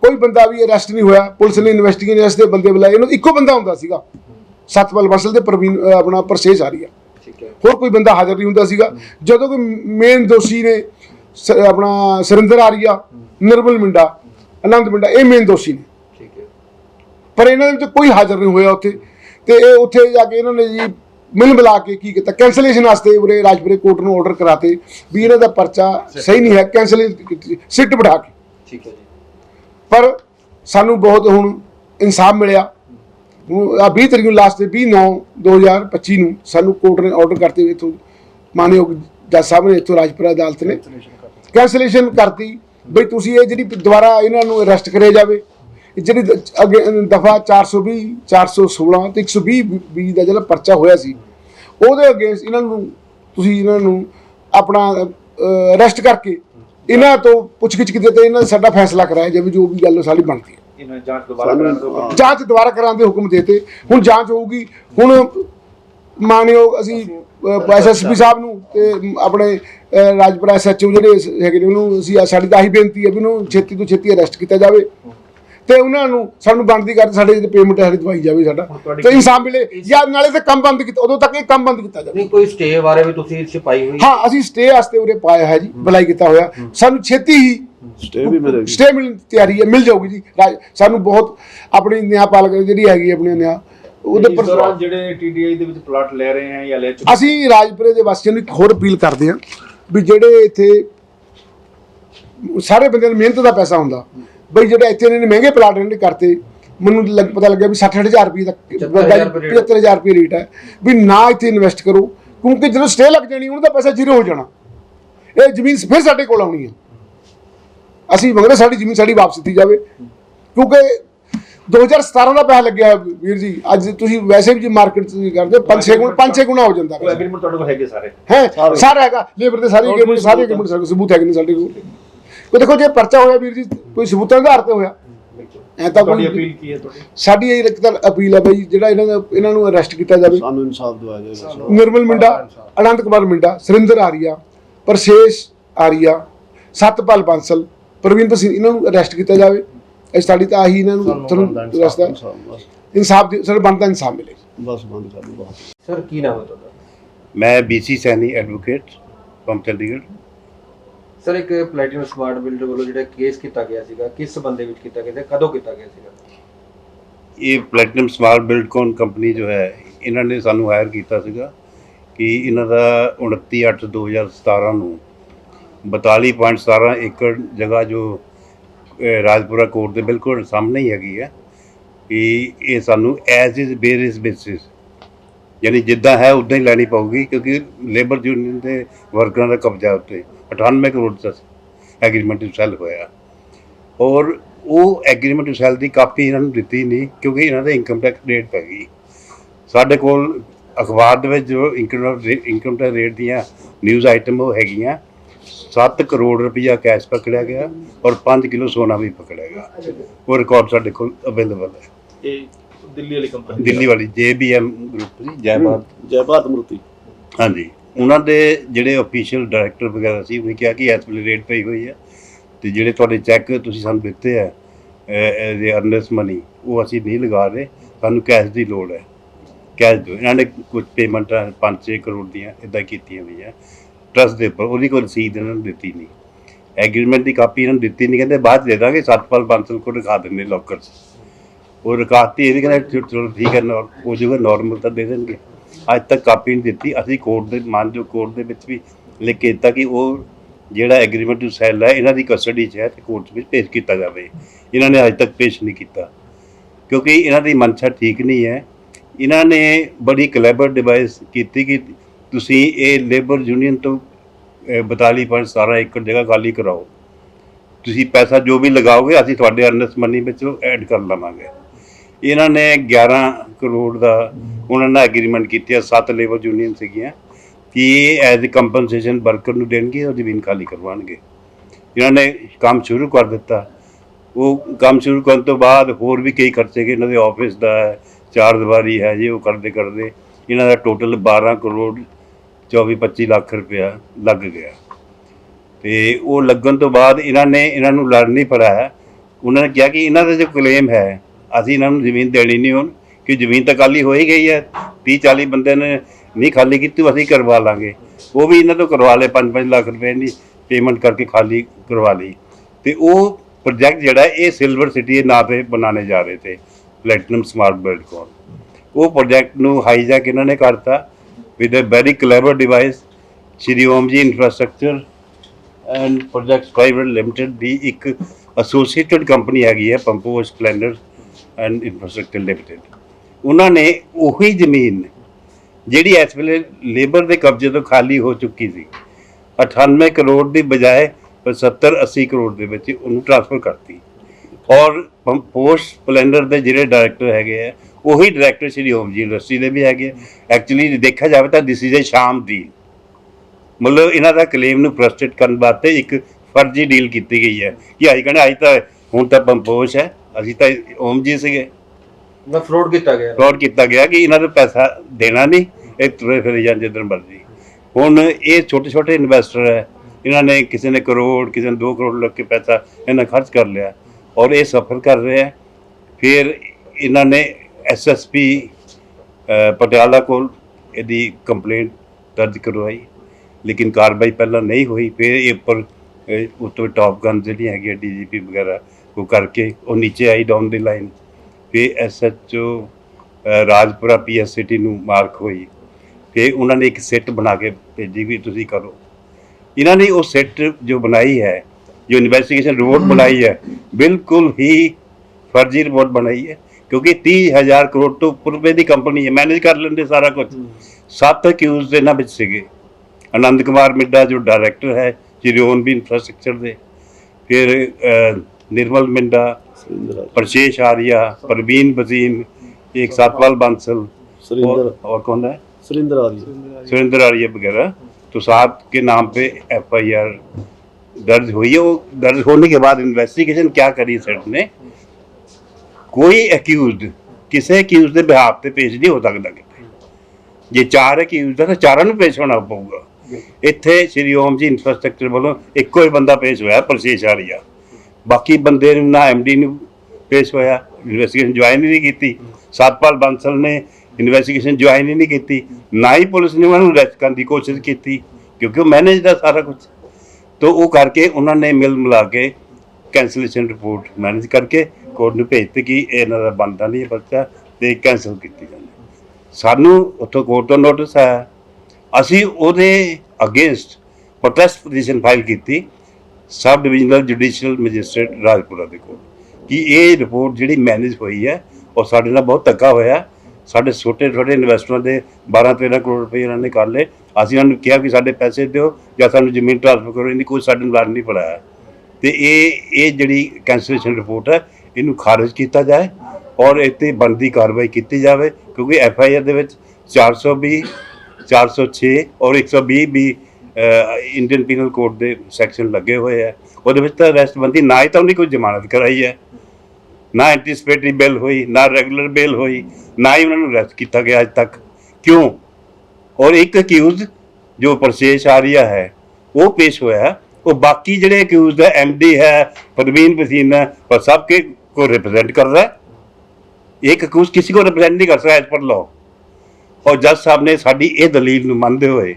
ਕੋਈ ਬੰਦਾ ਵੀ ਅਰੈਸਟ ਨਹੀਂ ਹੋਇਆ। ਪੁਲਿਸ ਨੇ ਇਨਵੈਸਟੀਗੇਸ਼ਨ ਵਾਸਤੇ ਬੰਦੇ ਬੁਲਾਏ। ਇਹਨਾਂ ਇੱਕੋ ਬੰਦਾ ਹੁੰਦਾ ਸੀਗਾ। ਸਤਪਾਲ ਬਸਲ ਤੇ ਪ੍ਰਵੀਨ ਆਪਣਾ ਪਰਸੇਜ ਆ ਰਹੀ ਆ। ਠੀਕ ਹੈ। ਹੋਰ ਕੋਈ ਬੰਦਾ ਹਾਜ਼ਰ ਨਹੀਂ ਹੁੰਦਾ ਸੀਗਾ। ਜਦੋਂ ਕਿ ਮੇਨ ਦੋਸ਼ੀ ਨੇ ਆਪਣਾ ਸੁਰਿੰਦਰ ਆਰੀਆ ਨਿਰਮਲ ਮਿੰਡਾ ਆਨੰਦ ਮਿੰਡਾ ਇਹ ਮੇਨ ਦੋਸ਼ੀ ਨੇ। ਠੀਕ ਹੈ। ਪਰ ਇਹਨਾਂ ਦੇ ਵਿੱਚ ਕੋਈ ਹਾਜ਼ਰ ਨਹੀਂ ਹੋਇਆ ਉੱਥੇ। ਤੇ ਇਹ ਉੱਥੇ ਜਾ ਕੇ ਇਹਨਾਂ ਨੇ ਜੀ ਮਿਲ ਮਿਲਾ ਕੇ ਕੀ ਕੀਤਾ? ਕੈਂਸਲੇਸ਼ਨ ਵਾਸਤੇ ਉਰੇ ਰਾਜਪੁਰੇ ਕੋਰਟ ਨੂੰ ਆਰਡਰ ਕਰਾਤੇ ਵੀ ਇਹਨਾਂ ਦਾ ਪਰਚਾ ਸਹੀ ਨਹੀਂ ਹੈ। ਕੈਂਸਲ ਸਿੱਟ ਬਿਠਾ ਕੇ। ਠੀਕ ਹੈ ਜੀ। ਪਰ ਸਾਨੂੰ ਬਹੁਤ ਹੁਣ ਇਨਸਾਫ ਮਿਲਿਆ। ਆ 20 ਤਰੀਕ ਨੂੰ ਲਾਸਟ ਤੇ 20 9 2025 ਨੂੰ ਸਾਨੂੰ ਕੋਰਟ ਨੇ ਆਰਡਰ ਕਰਤੇ ਹੋਏ ਇਥੋਂ ਮਾਨਯੋਗ ਜੱਜ ਸਾਹਿਬ ਨੇ ਇਥੋਂ ਰਾਜਪੁਰਾ ਅਦਾਲਤ ਨੇ ਕੈਂਸਲੇਸ਼ਨ ਕਰਤੀ। ਬਈ ਤੁਸੀਂ ਇਹ ਜਿਹੜੀ ਦੁਬਾਰਾ ਇਹਨਾਂ ਨੂੰ ਅਰੈਸਟ ਕਰਿਆ ਜਾਵੇ ਜਿਹੜੀ ਦ- ਅੱਗੇ ਦਫਾ 420 416 ਤੇ 120 ਵੀ ਦਾ ਜਿਹੜਾ ਪਰਚਾ ਹੋਇਆ ਸੀ ਉਹਦੇ ਅਗੇਂਸਟ ਇਹਨਾਂ ਨੂੰ ਤੁਸੀਂ ਇਹਨਾਂ ਨੂੰ ਆਪਣਾ ਅਰੈਸਟ ਕਰਕੇ ਇਹਨਾਂ ਤੋਂ ਪੁੱਛਗਿੱਛ ਕੀਤੀ ਤੇ ਇਹਨਾਂ ਦਾ ਸਾਡਾ ਫੈਸਲਾ ਕਰਾਇਆ ਜਾਵੇ ਜੋ ਵੀ ਗੱਲ ਸਾਡੀ ਬਣਦੀ ਹੈ। ਇਹਨਾਂ ਜਾਂਚ ਦੁਬਾਰਾ ਕਰਾਉਣ ਤੋਂ ਜਾਂਚ ਦੁਬਾਰਾ ਕਰਾਉਣ ਦੇ ਹੁਕਮ ਦੇਤੇ। ਹੁਣ ਜਾਂਚ ਹੋਊਗੀ। ਹੁਣ ਮਾਨਯੋਗ ਅਸੀਂ ਐਸਐਸਪੀ ਸਾਹਿਬ ਨੂੰ ਤੇ ਆਪਣੇ ਰਾਜਪੁਰਾ ਐਸਐਚਓ ਜਿਹੜੇ ਹੈਗੇ ਨੇ ਉਹਨੂੰ ਅਸੀਂ ਸਾਡੀ ਤਾਂ ਬੇਨਤੀ ਹੈ ਵੀ ਉਹਨੂੰ ਛੇਤੀ ਤੋਂ ਛੇਤੀ ਅਰੈਸਟ ਕੀਤਾ ਜਾਵੇ। ਤੇ ਉਹਨਾਂ ਨੂੰ ਸਾਨੂੰ ਬਣਦੀ ਕਰ ਸਾਡੇ ਜਿਹੜੀ ਪੇਮੈਂਟ ਸਾਡੀ ਦਵਾਈ ਜਾਵੇ ਸਾਡਾ। ਤੇ ਇਨਸਾਨ ਮਿਲੇ ਜਾਂ ਨਾਲੇ ਤੇ ਕੰਮ ਬੰਦ ਕੀਤਾ ਉਦੋਂ ਤੱਕ ਇਹ ਕੰਮ ਬੰਦ ਕੀਤਾ ਜਾਵੇ। ਨਹੀਂ ਕੋਈ ਸਟੇ ਬਾਰੇ ਵੀ ਤੁਸੀਂ ਛਪਾਈ ਹੋਈ? ਹਾਂ ਅਸੀਂ ਸਟੇ ਵਾਸਤੇ ਉਰੇ ਪਾਇਆ ਹੈ ਜੀ ਬੁਲਾਈ ਕੀਤਾ ਹੋਇਆ। ਸਾਨੂੰ ਛੇਤੀ ਹੀ ਸਟੇ ਵੀ ਮਿਲੇਗੀ ਸਟੇ ਮਿਲਣ ਦੀ ਤਿਆਰੀ ਹੈ ਮਿਲ ਜਾਊਗੀ ਜੀ। ਰਾਜ- ਸਾਨੂੰ ਬਹੁਤ ਆਪਣੀ ਨਿਆਂਪਾਲਕ ਜਿਹੜੀ ਹੈਗੀ ਆਪਣੀ ਨਿਆਂ ਉਹਦੇ ਇਸ ਦੌਰਾਨ ਪਰ ਜਿਹੜੇ ਟੀਡੀਆਈ ਦੇ ਵਿੱਚ ਪਲਾਟ ਲੈ ਰਹੇ ਹੈ ਜਾਂ ਲੈ ਚੁੱਕੇ ਅਸੀਂ ਰਾਜਪੁਰੇ ਦੇ ਵਾਸੀਆਂ ਨੂੰ ਇੱਕ ਹੋਰ ਅਪੀਲ ਕਰਦੇ ਹਾਂ ਵੀ ਜਿਹੜੇ ਇੱਥੇ ਸਾਰੇ ਬੰਦਿਆਂ ਦੀ ਮਿਹਨਤ ਦਾ ਪੈਸਾ ਹੁੰਦਾ ਬਈ ਜਿਹੜੇ ਇੱਥੇ ਇਹਨਾਂ ਨੇ ਮਹਿੰਗੇ ਪਲਾਟ ਇਹਨਾਂ ਨੇ ਕਰਤੇ ਮੈਨੂੰ ਲੱਗ ਪਤਾ ਲੱਗਿਆ ਵੀ 60000 ਰੁਪਏ ਤੱਕ 75,000 ਰੁਪਏ rate। 75000 ਰੁਪਏ ਰੇਟ ਹੈ ਵੀ ਨਾ ਇੱਥੇ ਇਨਵੈਸਟ ਕਰੋ ਕਿਉਂਕਿ ਜਦੋਂ ਸਟੇ ਲੱਗ ਜਾਣੀ ਉਹਨਾਂ ਦਾ ਪੈਸਾ ਜ਼ੀਰੋ ਹੋ ਜਾਣਾ। ਇਹ ਜ਼ਮੀਨ ਫਿਰ ਸਾਡੇ ਕੋਲ ਆਉਣੀ ਹੈ। ਅਸੀਂ ਮੰਗਦੇ ਸਾਡੀ ਜ਼ਮੀਨ ਸਾਡੀ ਵਾਪਸ ਦਿੱਤੀ ਜਾਵੇ। ਕਿਉਂਕਿ 2017 ਦਾ ਪੈਸਾ ਲੱਗਿਆ ਵੀਰ ਜੀ। ਅੱਜ ਤੁਸੀਂ ਵੈਸੇ ਵੀ ਜੇ ਮਾਰਕੀਟ ਚ ਨਹੀਂ ਕਰਦੇ 5-6 ਗੁਣਾ 5-6 ਗੁਣਾ ਹੋ ਜਾਂਦਾ। ਕੋਈ ਐਗਰੀਮੈਂਟ ਤੁਹਾਡੇ ਕੋਲ ਹੈਗੇ ਸਾਰੇ? ਹੈ? ਸਾਰਾ। ਹੈਗਾ। ਲੇਬਰ ਦੇ ਸਾਰੇ ਐਗਰੀਮੈਂਟ ਸਾਰੇ ਐਗਰੀਮੈਂਟ ਸਾਰੇ ਸਬੂਤ ਹੈਗੇ ਨੇ ਸਾਡੇ ਕੋਲ। ਕੋ ਦੇਖੋ ਜੇ ਪਰਚਾ ਹੋਇਆ ਵੀਰ ਜੀ ਕੋਈ ਸਬੂਤਾਂ ਦੇ ਆਧਾਰ ਤੇ ਹੋਇਆ। ਐ ਤਾਂ ਤੁਹਾਡੀ ਕੋਈ ਅਪੀਲ ਕੀ ਹੈ ਤੁਹਾਡੀ? ਸਾਡੀ ਇਹ ਇੱਕ ਤਾਂ ਅਪੀਲ ਹੈ ਬਈ ਜਿਹੜਾ ਇਹਨਾਂ ਦਾ ਇਹਨਾਂ ਨੂੰ ਅਰੈਸਟ ਕੀਤਾ ਜਾਵੇ। ਸਾਨੂੰ ਇਨਸਾਫ ਦਿਵਾਇਆ ਜਾਏਗਾ ਨਿਰਮਲ ਮਿੰਡਾ ਅਨੰਤ ਕੁਮਾਰ ਮਿੰਡਾ ਸੁਰਿੰਦਰ ਆਰੀਆ ਪਰਸ਼ੇਸ਼ ਆਰੀਆ ਸਤਪਾਲ ਬਾਂਸਲ ਪ੍ਰਵਿੰਦਰ ਸਿੰਘ ਇਹਨਾਂ ਨੂੰ ਅਰੈਸਟ ਕੀਤਾ ਜਾਵੇ। ਇਹ ਸਾਡੀ ਤਾਂ ਆਹੀ ਇਹਨਾਂ ਨੂੰ ਤੁਹਾਨੂੰ ਰਸਤਾ ਇਨਸਾਫ ਦੀ ਸਾਨੂੰ ਬਣਦਾ ਇਨਸਾਫ ਮਿਲੇ। ਬਸ ਬੰਦ ਕਰ ਬਹੁਤ ਸਰ ਕੀ ਨਾਮ ਹੈ ਤੁਹਾਡਾ? ਮੈਂ BC Saini advocate firm Chandigarh. Sir ਇੱਕ ਪਲੈਟੀਨਮ ਸਮਾਰਟ ਬਿਲਡਰ ਵੱਲੋਂ ਜਿਹੜਾ ਕੇਸ ਕੀਤਾ ਗਿਆ ਸੀਗਾ ਕਿਸ ਸੰਬੰਧ ਵਿੱਚ ਕੀਤਾ ਗਿਆ ਸੀ ਕਦੋਂ ਕੀਤਾ ਗਿਆ ਸੀਗਾ? ਇਹ ਪਲੈਟੀਨਮ ਸਮਾਰਟ ਬਿਲਡਕੌਨ ਕੰਪਨੀ ਜੋ ਹੈ ਇਹਨਾਂ ਨੇ ਸਾਨੂੰ ਹਾਇਰ ਕੀਤਾ ਸੀਗਾ ਕਿ ਇਹਨਾਂ ਦਾ 29/8/2017 ਨੂੰ 42.17 ਏਕੜ ਜਗ੍ਹਾ ਜੋ ਰਾਜਪੁਰਾ ਕੋਰਟ ਦੇ ਬਿਲਕੁਲ ਸਾਹਮਣੇ ਹੀ ਹੈਗੀ ਹੈ ਕਿ ਇਹ ਸਾਨੂੰ ਐਜ਼ ਇਜ਼ ਬੇਰਿਸ ਬੇਸਿਸ ਯਾਨੀ ਜਿੱਦਾਂ ਹੈ, ਉਦਾਂ ਹੀ ਲੈਣੀ ਪਊਗੀ ਕਿਉਂਕਿ ਲੇਬਰ ਯੂਨੀਅਨ ਦੇ ਵਰਕਰਾਂ ਦਾ ਕਬਜ਼ਾ ਉੱਤੇ 98 ਕਰੋੜ ਦਾ ਐਗਰੀਮੈਂਟ ਸੈਲ ਹੋਇਆ। ਔਰ ਉਹ ਐਗਰੀਮੈਂਟ ਟੂ ਸੈਲ ਦੀ ਕਾਪੀ ਇਹਨਾਂ ਨੂੰ ਦਿੱਤੀ ਨਹੀਂ ਕਿਉਂਕਿ ਇਹਨਾਂ ਦੇ ਇਨਕਮ ਟੈਕਸ ਰੇਟ ਪੈ ਗਈ। ਸਾਡੇ ਕੋਲ ਅਖਬਾਰ ਦੇ ਵਿੱਚ ਜੋ ਇਨਕਮ ਇਨਕਮ ਟੈਕਸ ਰੇਟ ਦੀਆਂ ਨਿਊਜ਼ ਆਈਟਮ ਉਹ ਹੈਗੀਆਂ। 7 ਕਰੋੜ ਰੁਪਈਆ ਕੈਸ਼ ਪਕੜਿਆ ਗਿਆ ਔਰ 5 ਕਿਲੋ ਸੋਨਾ ਵੀ ਪਕੜਿਆ ਗਿਆ। ਉਹ ਰਿਕਾਰਡ ਸਾਡੇ ਕੋਲ ਅਵੇਲੇਬਲ ਹੈ। ਇਹ ਦਿੱਲੀ ਵਾਲੀ ਕੰਪਨੀ ਦਿੱਲੀ ਵਾਲੀ JBM ਗਰੁੱਪ ਦੀ ਜੈ ਭਾਰਤ ਜੈ ਭਾਰਤ ਮੂਰਤੀ। ਹਾਂਜੀ। ਉਹਨਾਂ ਦੇ ਜਿਹੜੇ ਅਫੀਸ਼ੀਅਲ ਡਾਇਰੈਕਟਰ ਵਗੈਰਾ ਸੀ ਉਹਨੇ ਕਿਹਾ ਕਿ ਇਸ ਵੇਲੇ ਰੇਟ ਪਈ ਹੋਈ ਹੈ ਤੇ ਜਿਹੜੇ ਤੁਹਾਡੇ ਚੈੱਕ ਤੁਸੀਂ ਸਾਨੂੰ ਦਿੱਤੇ ਆ ਐਜ਼ ਅਰਨੈਸ ਮਨੀ ਉਹ ਅਸੀਂ ਨਹੀਂ ਲਗਾ ਰਹੇ। ਸਾਨੂੰ ਕੈਸ਼ ਦੀ ਲੋੜ ਹੈ। ਕੈਸ਼ ਦਿਓ ਇਹਨਾਂ ਨੇ ਕੁਝ ਪੇਮੈਂਟਾਂ 5-6 ਕਰੋੜ ਦੀਆਂ ਇਦਾਂ ਕੀਤੀਆਂ ਹੋਈਆਂ। ਟਰਸਟ ਦੇ ਉੱਪਰ, ਉਹਦੀ ਕੋਈ ਰਸੀਦ ਇਹਨਾਂ ਨੂੰ ਦਿੱਤੀ ਨਹੀਂ। ਐਗਰੀਮੈਂਟ ਦੀ ਕਾਪੀ ਇਹਨਾਂ ਨੂੰ ਦਿੱਤੀ ਨਹੀਂ, ਕਹਿੰਦੇ ਬਾਅਦ 'ਚ ਦੇ ਦਾਂਗੇ, ਸਤਪਾਲ ਬਾਂਸਲ ਕੋਲ ਰਖਾ ਦਿੰਦੇ ਲੋਕਰ ਉਹ ਰਕਾਤੀ ਇਹ ਵੀ ਕਹਿੰਦਾ ਚਲੋ- ਠੀਕ ਹੈ, ਨੌਰ- ਉਹ ਜਗ੍ਹਾ ਨਾਰਮਲ ਤਾਂ ਦੇ ਦੇਣਗੇ। ਅੱਜ ਤੱਕ ਕਾਪੀ ਨਹੀਂ ਦਿੱਤੀ, ਅਸੀਂ ਕੋਰਟ ਦੇ ਮੰਨ ਜੋ ਕੋਰਟ ਦੇ ਵਿੱਚ ਵੀ ਲਿਖ ਕੇ ਦਿੱਤਾ ਕਿ ਉਹ ਜਿਹੜਾ ਐਗਰੀਮੈਂਟ ਟੂ ਸੈਲ ਹੈ, ਇਹਨਾਂ ਦੀ ਕਸਟਡੀ 'ਚ ਹੈ ਤੇ ਕੋਰਟ ਵਿੱਚ ਪੇਸ਼ ਕੀਤਾ ਜਾਵੇ। ਇਹਨਾਂ ਨੇ ਅੱਜ ਤੱਕ ਪੇਸ਼ ਨਹੀਂ ਕੀਤਾ। ਕਿਉਂਕਿ ਇਹਨਾਂ ਦੀ ਮਨਸ਼ਾ ਠੀਕ ਨਹੀਂ ਹੈ। ਇਹਨਾਂ ਨੇ ਬੜੀ ਕਲੈਬਰ ਡਿਵਾਈਸ ਕੀਤੀ ਕਿ ਤੁਸੀਂ ਇਹ ਲੇਬਰ ਯੂਨੀਅਨ ਤੋਂ ਅਹ, 42.17 ਏਕੜ ਜਗ੍ਹਾ ਖਾਲੀ ਕਰਾਓ। ਤੁਸੀਂ ਪੈਸਾ ਜੋ ਵੀ ਲਗਾਓਗੇ ਅਸੀਂ ਤੁਹਾਡੇ ਅਰਨਸ ਮਨੀ ਵਿੱਚ ਐਡ ਕਰ ਲਵਾਂਗੇ। ਇਹਨਾਂ ਨੇ 11 ਕਰੋੜ ਦਾ ਉਹਨਾਂ ਨਾਲ ਐਗਰੀਮੈਂਟ ਕੀਤੀ ਹੈ ਸੱਤ ਲੇਬਰ ਯੂਨੀਅਨ ਸੀਗੀਆਂ ਕਿ ਐਜ਼ ਕੰਪਨਸੇਸ਼ਨ ਵਰਕਰ ਨੂੰ ਦੇਣਗੇ ਉਹ ਜ਼ਮੀਨ ਖਾਲੀ ਕਰਵਾਉਣਗੇ। ਇਹਨਾਂ ਨੇ ਕੰਮ ਸ਼ੁਰੂ ਕਰ ਦਿੱਤਾ। ਉਹ ਕੰਮ ਸ਼ੁਰੂ ਕਰਨ ਤੋਂ ਬਾਅਦ ਹੋਰ ਵੀ ਕਈ ਖਰਚੇ ਗਏ। ਇਹਨਾਂ ਦੇ ਆਫਿਸ ਦਾ ਹੈ ਚਾਰ ਦੀਵਾਰੀ ਹੈ ਜੀ ਉਹ ਕਰਦੇ ਕਰਦੇ ਇਹਨਾਂ ਦਾ ਟੋਟਲ 12 ਕਰੋੜ 24 25 ਲੱਖ ਰੁਪਇਆ ਲੱਗ ਗਿਆ। ਤੇ ਉਹ ਲੱਗਣ ਤੋਂ ਬਾਅਦ ਇਹਨਾਂ ਨੇ ਇਹਨਾਂ ਨੂੰ ਲੜ ਨਹੀਂ ਪੜਾਇਆ ਉਹਨਾਂ ਨੇ ਕਿਹਾ ਕਿ ਇਹਨਾਂ ਦਾ ਜੋ ਕਲੇਮ ਹੈ, ਅਸੀਂ ਇਹਨਾਂ ਨੂੰ ਜ਼ਮੀਨ ਦੇਣੀ ਨਹੀਂ ਹੁਣ, ਕਿ ਜ਼ਮੀਨ ਤਾਂ ਖਾਲੀ ਹੋ ਹੀ ਗਈ ਹੈ 30 40 ਬੰਦੇ ਨੇ ਨਹੀਂ ਖਾਲੀ ਕੀਤੀ, ਉਹ ਅਸੀਂ ਕਰਵਾ ਲਾਂਗੇ। ਉਹ ਵੀ ਇਹਨਾਂ ਤੋਂ ਕਰਵਾ ਲਏ 5-5 ਲੱਖ ਰੁਪਏ ਦੀ ਪੇਮੈਂਟ ਕਰਕੇ ਖਾਲੀ ਕਰਵਾ ਲਈ। ਤੇ ਉਹ ਪ੍ਰੋਜੈਕਟ ਜਿਹੜਾ ਇਹ ਸਿਲਵਰ ਸਿਟੀ ਦੇ ਨਾਂ ਤੇ ਬਣਾਉਣੇ ਜਾ ਰਹੇ ਤੇ ਪਲੈਟੀਨਮ ਸਮਾਰਟ ਬਿਲਡਕੌਨ ਉਹ ਪ੍ਰੋਜੈਕਟ ਨੂੰ ਹਾਈਜੈਕ ਇਹਨਾਂ ਨੇ ਕਰਤਾ। With a very clever device Shri Om ji infrastructure and projects private limited ਦੀ ਇੱਕ ਐਸੋਸੀਏਟਡ ਕੰਪਨੀ ਹੈਗੀ ਹੈ ਪੰਪੋ ਸਪਲੈਂਡਰ ਐਂਡ ਇਨਫਰਾਸਟ੍ਰਕਚਰ ਲਿਮਟਿਡ ਉਹਨਾਂ ਨੇ ਉਹੀ ਜ਼ਮੀਨ, ਜਿਹੜੀ ਇਸ ਵੇਲੇ ਲੇਬਰ ਦੇ ਕਬਜ਼ੇ ਤੋਂ ਖਾਲੀ ਹੋ ਚੁੱਕੀ ਸੀ 98 ਕਰੋੜ ਦੀ ਬਜਾਏ 70 80 ਕਰੋੜ ਦੇ ਵਿੱਚ ਉਹਨੂੰ ਟ੍ਰਾਂਸਫਰ ਕਰਤੀ। ਔਰ ਪੰਪੋਸ ਪਲੈਨਰ ਦੇ ਜਿਹੜੇ ਡਾਇਰੈਕਟਰ ਹੈਗੇ ਆ ਉਹੀ ਡਾਇਰੈਕਟਰ ਸ਼੍ਰੀ ਓਮ ਜੀ ਯੂਨੀਵਰਸਿਟੀ ਦੇ ਵੀ ਹੈਗੇ ਐਕਚੁਅਲੀ ਦੇਖਿਆ ਜਾਵੇ ਤਾਂ ਦਿਸ ਇਜ਼ ਏ ਸ਼ਾਮ ਡੀਲ ਮਤਲਬ ਇਹਨਾਂ ਦਾ ਕਲੇਮ ਨੂੰ ਫਰਸਟ੍ਰੇਟ ਕਰਨ ਵਾਸਤੇ ਇੱਕ ਫਰਜ਼ੀ ਡੀਲ ਕੀਤੀ ਗਈ ਹੈ। ਕਿ ਅਸੀਂ ਕਹਿੰਦੇ ਅੱਜ ਤਾਂ ਹੁਣ ਤਾਂ ਪੰਪੋਸ਼ ਹੈ ਅਸੀਂ ਤਾਂ ਓਮ ਜੀ ਸੀਗੇ। ਮੈਂ ਫਰੋਡ ਕੀਤਾ ਗਿਆ। ਫਰਾਡ ਕੀਤਾ ਗਿਆ ਕਿ ਇਹਨਾਂ ਨੂੰ ਪੈਸਾ ਦੇਣਾ ਨਹੀਂ ਇਹ ਤੁਰੇ ਫਿਰ ਜਾਂਦੇ ਜਿੱਧਰ ਮਰਜ਼ੀ। ਹੁਣ ਇਹ ਛੋਟੇ ਛੋਟੇ ਇਨਵੈਸਟਰ ਹੈ ਇਹਨਾਂ ਨੇ ਕਿਸੇ ਨੇ ਕਰੋੜ ਕਿਸੇ ਨੇ 2 ਕਰੋੜ ਲੱਗ ਕੇ ਪੈਸਾ ਇਹਨਾਂ ਖਰਚ ਕਰ ਲਿਆ। ਔਰ ਇਹ ਸਫਰ ਕਰ ਰਹੇ ਫਿਰ ਇਹਨਾਂ ਨੇ ਐਸਐਸਪੀ ਪਟਿਆਲਾ ਕੋਲ ਇਹਦੀ ਕੰਪਲੇਂਟ ਦਰਜ ਕਰਵਾਈ ਲੇਕਿਨ ਕਾਰਵਾਈ ਪਹਿਲਾਂ ਨਹੀਂ ਹੋਈ ਫਿਰ ਇਹ ਉੱਪਰ ਅਹ, ਉੱਤੋਂ ਟਾਪ ਗਨ ਜਿਹੜੀਆਂ ਹੈਗੀਆਂ ਡੀਜੀਪੀ ਵਗੈਰਾ ਉਹ ਕਰਕੇ ਉਹ ਨੀਚੇ ਆਈ ਡਾਊਨ ਦੀ ਲਾਈਨ ਫਿਰ ਐਸਐਚਓ ਰਾਜਪੁਰਾ ਪੀਐਸਸੀਟੀ ਨੂੰ ਮਾਰਕ ਹੋਈ ਫਿਰ ਉਹਨਾਂ ਨੇ ਇੱਕ ਸੈੱਟ ਬਣਾ ਕੇ ਭੇਜੀ ਵੀ ਤੁਸੀਂ ਕਰੋ। ਇਹਨਾਂ ਨੇ ਉਹ ਸੈੱਟ ਜੋ ਬਣਾਈ ਹੈ ਜੋ ਇਨਵੈਸਟੀਗੇਸ਼ਨ ਰਿਪੋਰਟ ਬਣਾਈ ਹੈ ਬਿਲਕੁਲ ਹੀ ਫਰਜ਼ੀ ਰਿਪੋਰਟ ਬਣਾਈ ਹੈ। ਕਿਉਂਕਿ 30000 ਕਰੋੜ ਤੋਂ ਉੱਪਰ ਰੁਪਏ ਦੀ ਕੰਪਨੀ ਹੈ ਮੈਨੇਜ ਕਰ ਲੈਂਦੇ ਸਾਰਾ ਕੁਝ ਸੱਤ ਅਕਿਊਜ਼ ਇਹਨਾਂ ਵਿੱਚ ਸੀਗੇ ਆਨੰਦ ਕੁਮਾਰ ਮਿੱਡਾ ਜੋ ਡਾਇਰੈਕਟਰ ਹੈ ਜਿਰਿਓਨ ਵੀ ਇਨਫਰਾਸਟ੍ਰਕਚਰ ਦੇ ਫਿਰ ਅਹ, ਨਿਰਮਲ ਮਿੰਡਾ ਸੁਰਿੰਦਰ प्रशेष आर्या परवीन वजीन एक सातपाल बांसल सुरिंदर और, और कौन है सुरिंदर आदि सुरेंद्र आर्य वगैरह तो सात के नाम पे एफ आई आर दर्ज हुई है वो दर्ज होने के बाद इन्वेस्टिगेशन क्या करी सेट ने ਕੋਈ ਅਕਿਊਜ਼ਡ ਕਿਸੇ ਐਕਿਊਜ਼ ਦੇ ਬਿਹਾਫ ਤੇ ਪੇਸ਼ ਨਹੀਂ ਹੋ ਸਕਦਾ ਕਿਤੇ। ਜੇ ਚਾਰ ਐਕਿਊਜ਼ ਦਾ ਤਾਂ ਚਾਰਾਂ ਨੂੰ ਪੇਸ਼ ਹੋਣਾ ਪਊਗਾ। ਇੱਥੇ ਸ਼੍ਰੀ ਓਮ ਜੀ ਇਨਫਰਾਸਟ੍ਰਕਚਰ ਵੱਲੋਂ ਇੱਕੋ ਹੀ ਬੰਦਾ ਪੇਸ਼ ਹੋਇਆ, ਪ੍ਰਸ਼ੇਸ਼ ਆਲੀਆ ਬਾਕੀ ਬੰਦੇ ਨੂੰ ਨਾ ਐਮਡੀ ਨੂੰ ਪੇਸ਼ ਹੋਇਆ ਇਨਵੈਸਟੀਗੇਸ਼ਨ ਜੁਆਇਨ ਹੀ ਨਹੀਂ ਕੀਤੀ। ਸਤਪਾਲ ਬੰਸਲ ਨੇ ਇਨਵੈਸਟੀਗੇਸ਼ਨ ਜੁਆਇਨ ਹੀ ਨਹੀਂ ਕੀਤੀ। ਨਾ ਹੀ ਪੁਲਿਸ ਨੇ ਉਹਨਾਂ ਨੂੰ ਰੈਸਟ ਕਰਨ ਦੀ ਕੋਸ਼ਿਸ਼ ਕੀਤੀ, ਕਿਉਂਕਿ ਉਹ ਮੈਨੇਜ ਦਾ ਸਾਰਾ ਕੁਝ ਤੋਂ ਉਹ ਕਰਕੇ ਉਹਨਾਂ ਨੇ ਮਿਲ ਮਿਲਾ ਕੇ ਕੈਂਸਲੇਸ਼ਨ ਰਿਪੋਰਟ ਮੈਨੇਜ ਕਰਕੇ ਕੋਰਟ ਨੂੰ ਭੇਜ ਦਿੱਤੀ ਕਿ ਇਹ ਇਹਨਾਂ ਦਾ ਬਣਦਾ ਨਹੀਂ ਹੈ ਬੱਚਾ ਤੇ ਕੈਂਸਲ ਕੀਤੀ ਜਾਂਦੀ ਸਾਨੂੰ ਉੱਥੋਂ ਕੋਰਟ ਤੋਂ ਨੋਟਿਸ ਆਇਆ। ਅਸੀਂ ਉਹਦੇ ਅਗੇਂਸਟ ਪ੍ਰੋਟੈਸਟ ਪਟੀਸ਼ਨ ਫਾਈਲ ਕੀਤੀ sub divisional judicial magistrate Rajpura ਦੇ ਕੋਲ ਕਿ ਇਹ ਰਿਪੋਰਟ ਜਿਹੜੀ ਮੈਨੇਜ ਹੋਈ ਹੈ, ਉਹ ਸਾਡੇ ਨਾਲ ਬਹੁਤ ਧੱਕਾ ਹੋਇਆ। ਸਾਡੇ ਛੋਟੇ ਛੋਟੇ ਇਨਵੈਸਟਰਾਂ ਦੇ 12 13 ਕਰੋੜ ਰੁਪਏ ਇਹਨਾਂ ਨੇ ਕਰ ਲਏ। ਅਸੀਂ ਉਹਨਾਂ ਨੂੰ ਕਿਹਾ ਕਿ ਸਾਡੇ ਪੈਸੇ ਦਿਓ ਜਾਂ ਸਾਨੂੰ ਜ਼ਮੀਨ ਟ੍ਰਾਂਸਫਰ ਕਰੋ ਇਹਦੀ ਕੋਈ ਸਾਡੇ ਨਾਲ ਨਹੀਂ ਪੜਾਇਆ ਤੇ ਇਹ ਇਹ ਜਿਹੜੀ ਕੈਂਸਲੇਸ਼ਨ ਰਿਪੋਰਟ ਹੈ, ਇਹਨੂੰ ਖਾਰਜ ਕੀਤਾ ਜਾਏ ਔਰ ਇਹ 'ਤੇ ਬਣਦੀ ਕਾਰਵਾਈ ਕੀਤੀ ਜਾਵੇ, ਕਿਉਂਕਿ ਐਫ ਆਈ ਆਰ ਦੇ ਵਿੱਚ 420 406 ਔਰ 120 ਵੀ ਇੰਡੀਅਨ ਪੀਨਲ ਕੋਡ ਦੇ ਸੈਕਸ਼ਨ ਲੱਗੇ ਹੋਏ ਆ ਉਹਦੇ ਵਿੱਚ ਤਾਂ ਅਰੈਸਟ ਬੰਦੀ ਨਾ ਹੀ ਤਾਂ ਉਹਨੇ ਕੋਈ ਜ਼ਮਾਨਤ ਕਰਾਈ ਹੈ, ਨਾ ਐਂਟੀਸਪੇਟਰੀ ਬੇਲ ਹੋਈ, ਨਾ ਰੈਗੂਲਰ ਬੇਲ ਹੋਈ, ਨਾ ਹੀ ਉਹਨਾਂ ਨੂੰ ਅਰੈਸਟ ਕੀਤਾ ਗਿਆ ਅੱਜ ਤੱਕ। ਕਿਉਂ? ਔਰ ਇੱਕ ਅਕਿਊਜ਼ ਜੋ ਪ੍ਰਸ਼ੇਸ਼ ਰਿਹਾ ਹੈ, ਉਹ ਪੇਸ਼ ਹੋਇਆ ਉਹ ਬਾਕੀ ਜਿਹੜੇ ਅਕਿਊਜ਼ ਹੈ ਐਮਡੀ ਹੈ ਪ੍ਰਵੀਨ ਵਸੀਨ ਹੈ ਉਹ ਸਭ ਕੇ को रिप्रेजेंट कर रहा है एक अक्यूज किसी को रिप्रेजेंट नहीं कर सकता एज पर लॉ ਔਰ ਜੱਜ ਸਾਹਿਬ ਨੇ ਸਾਡੀ ਇਹ ਦਲੀਲ ਨੂੰ ਮੰਨਦੇ ਹੋਏ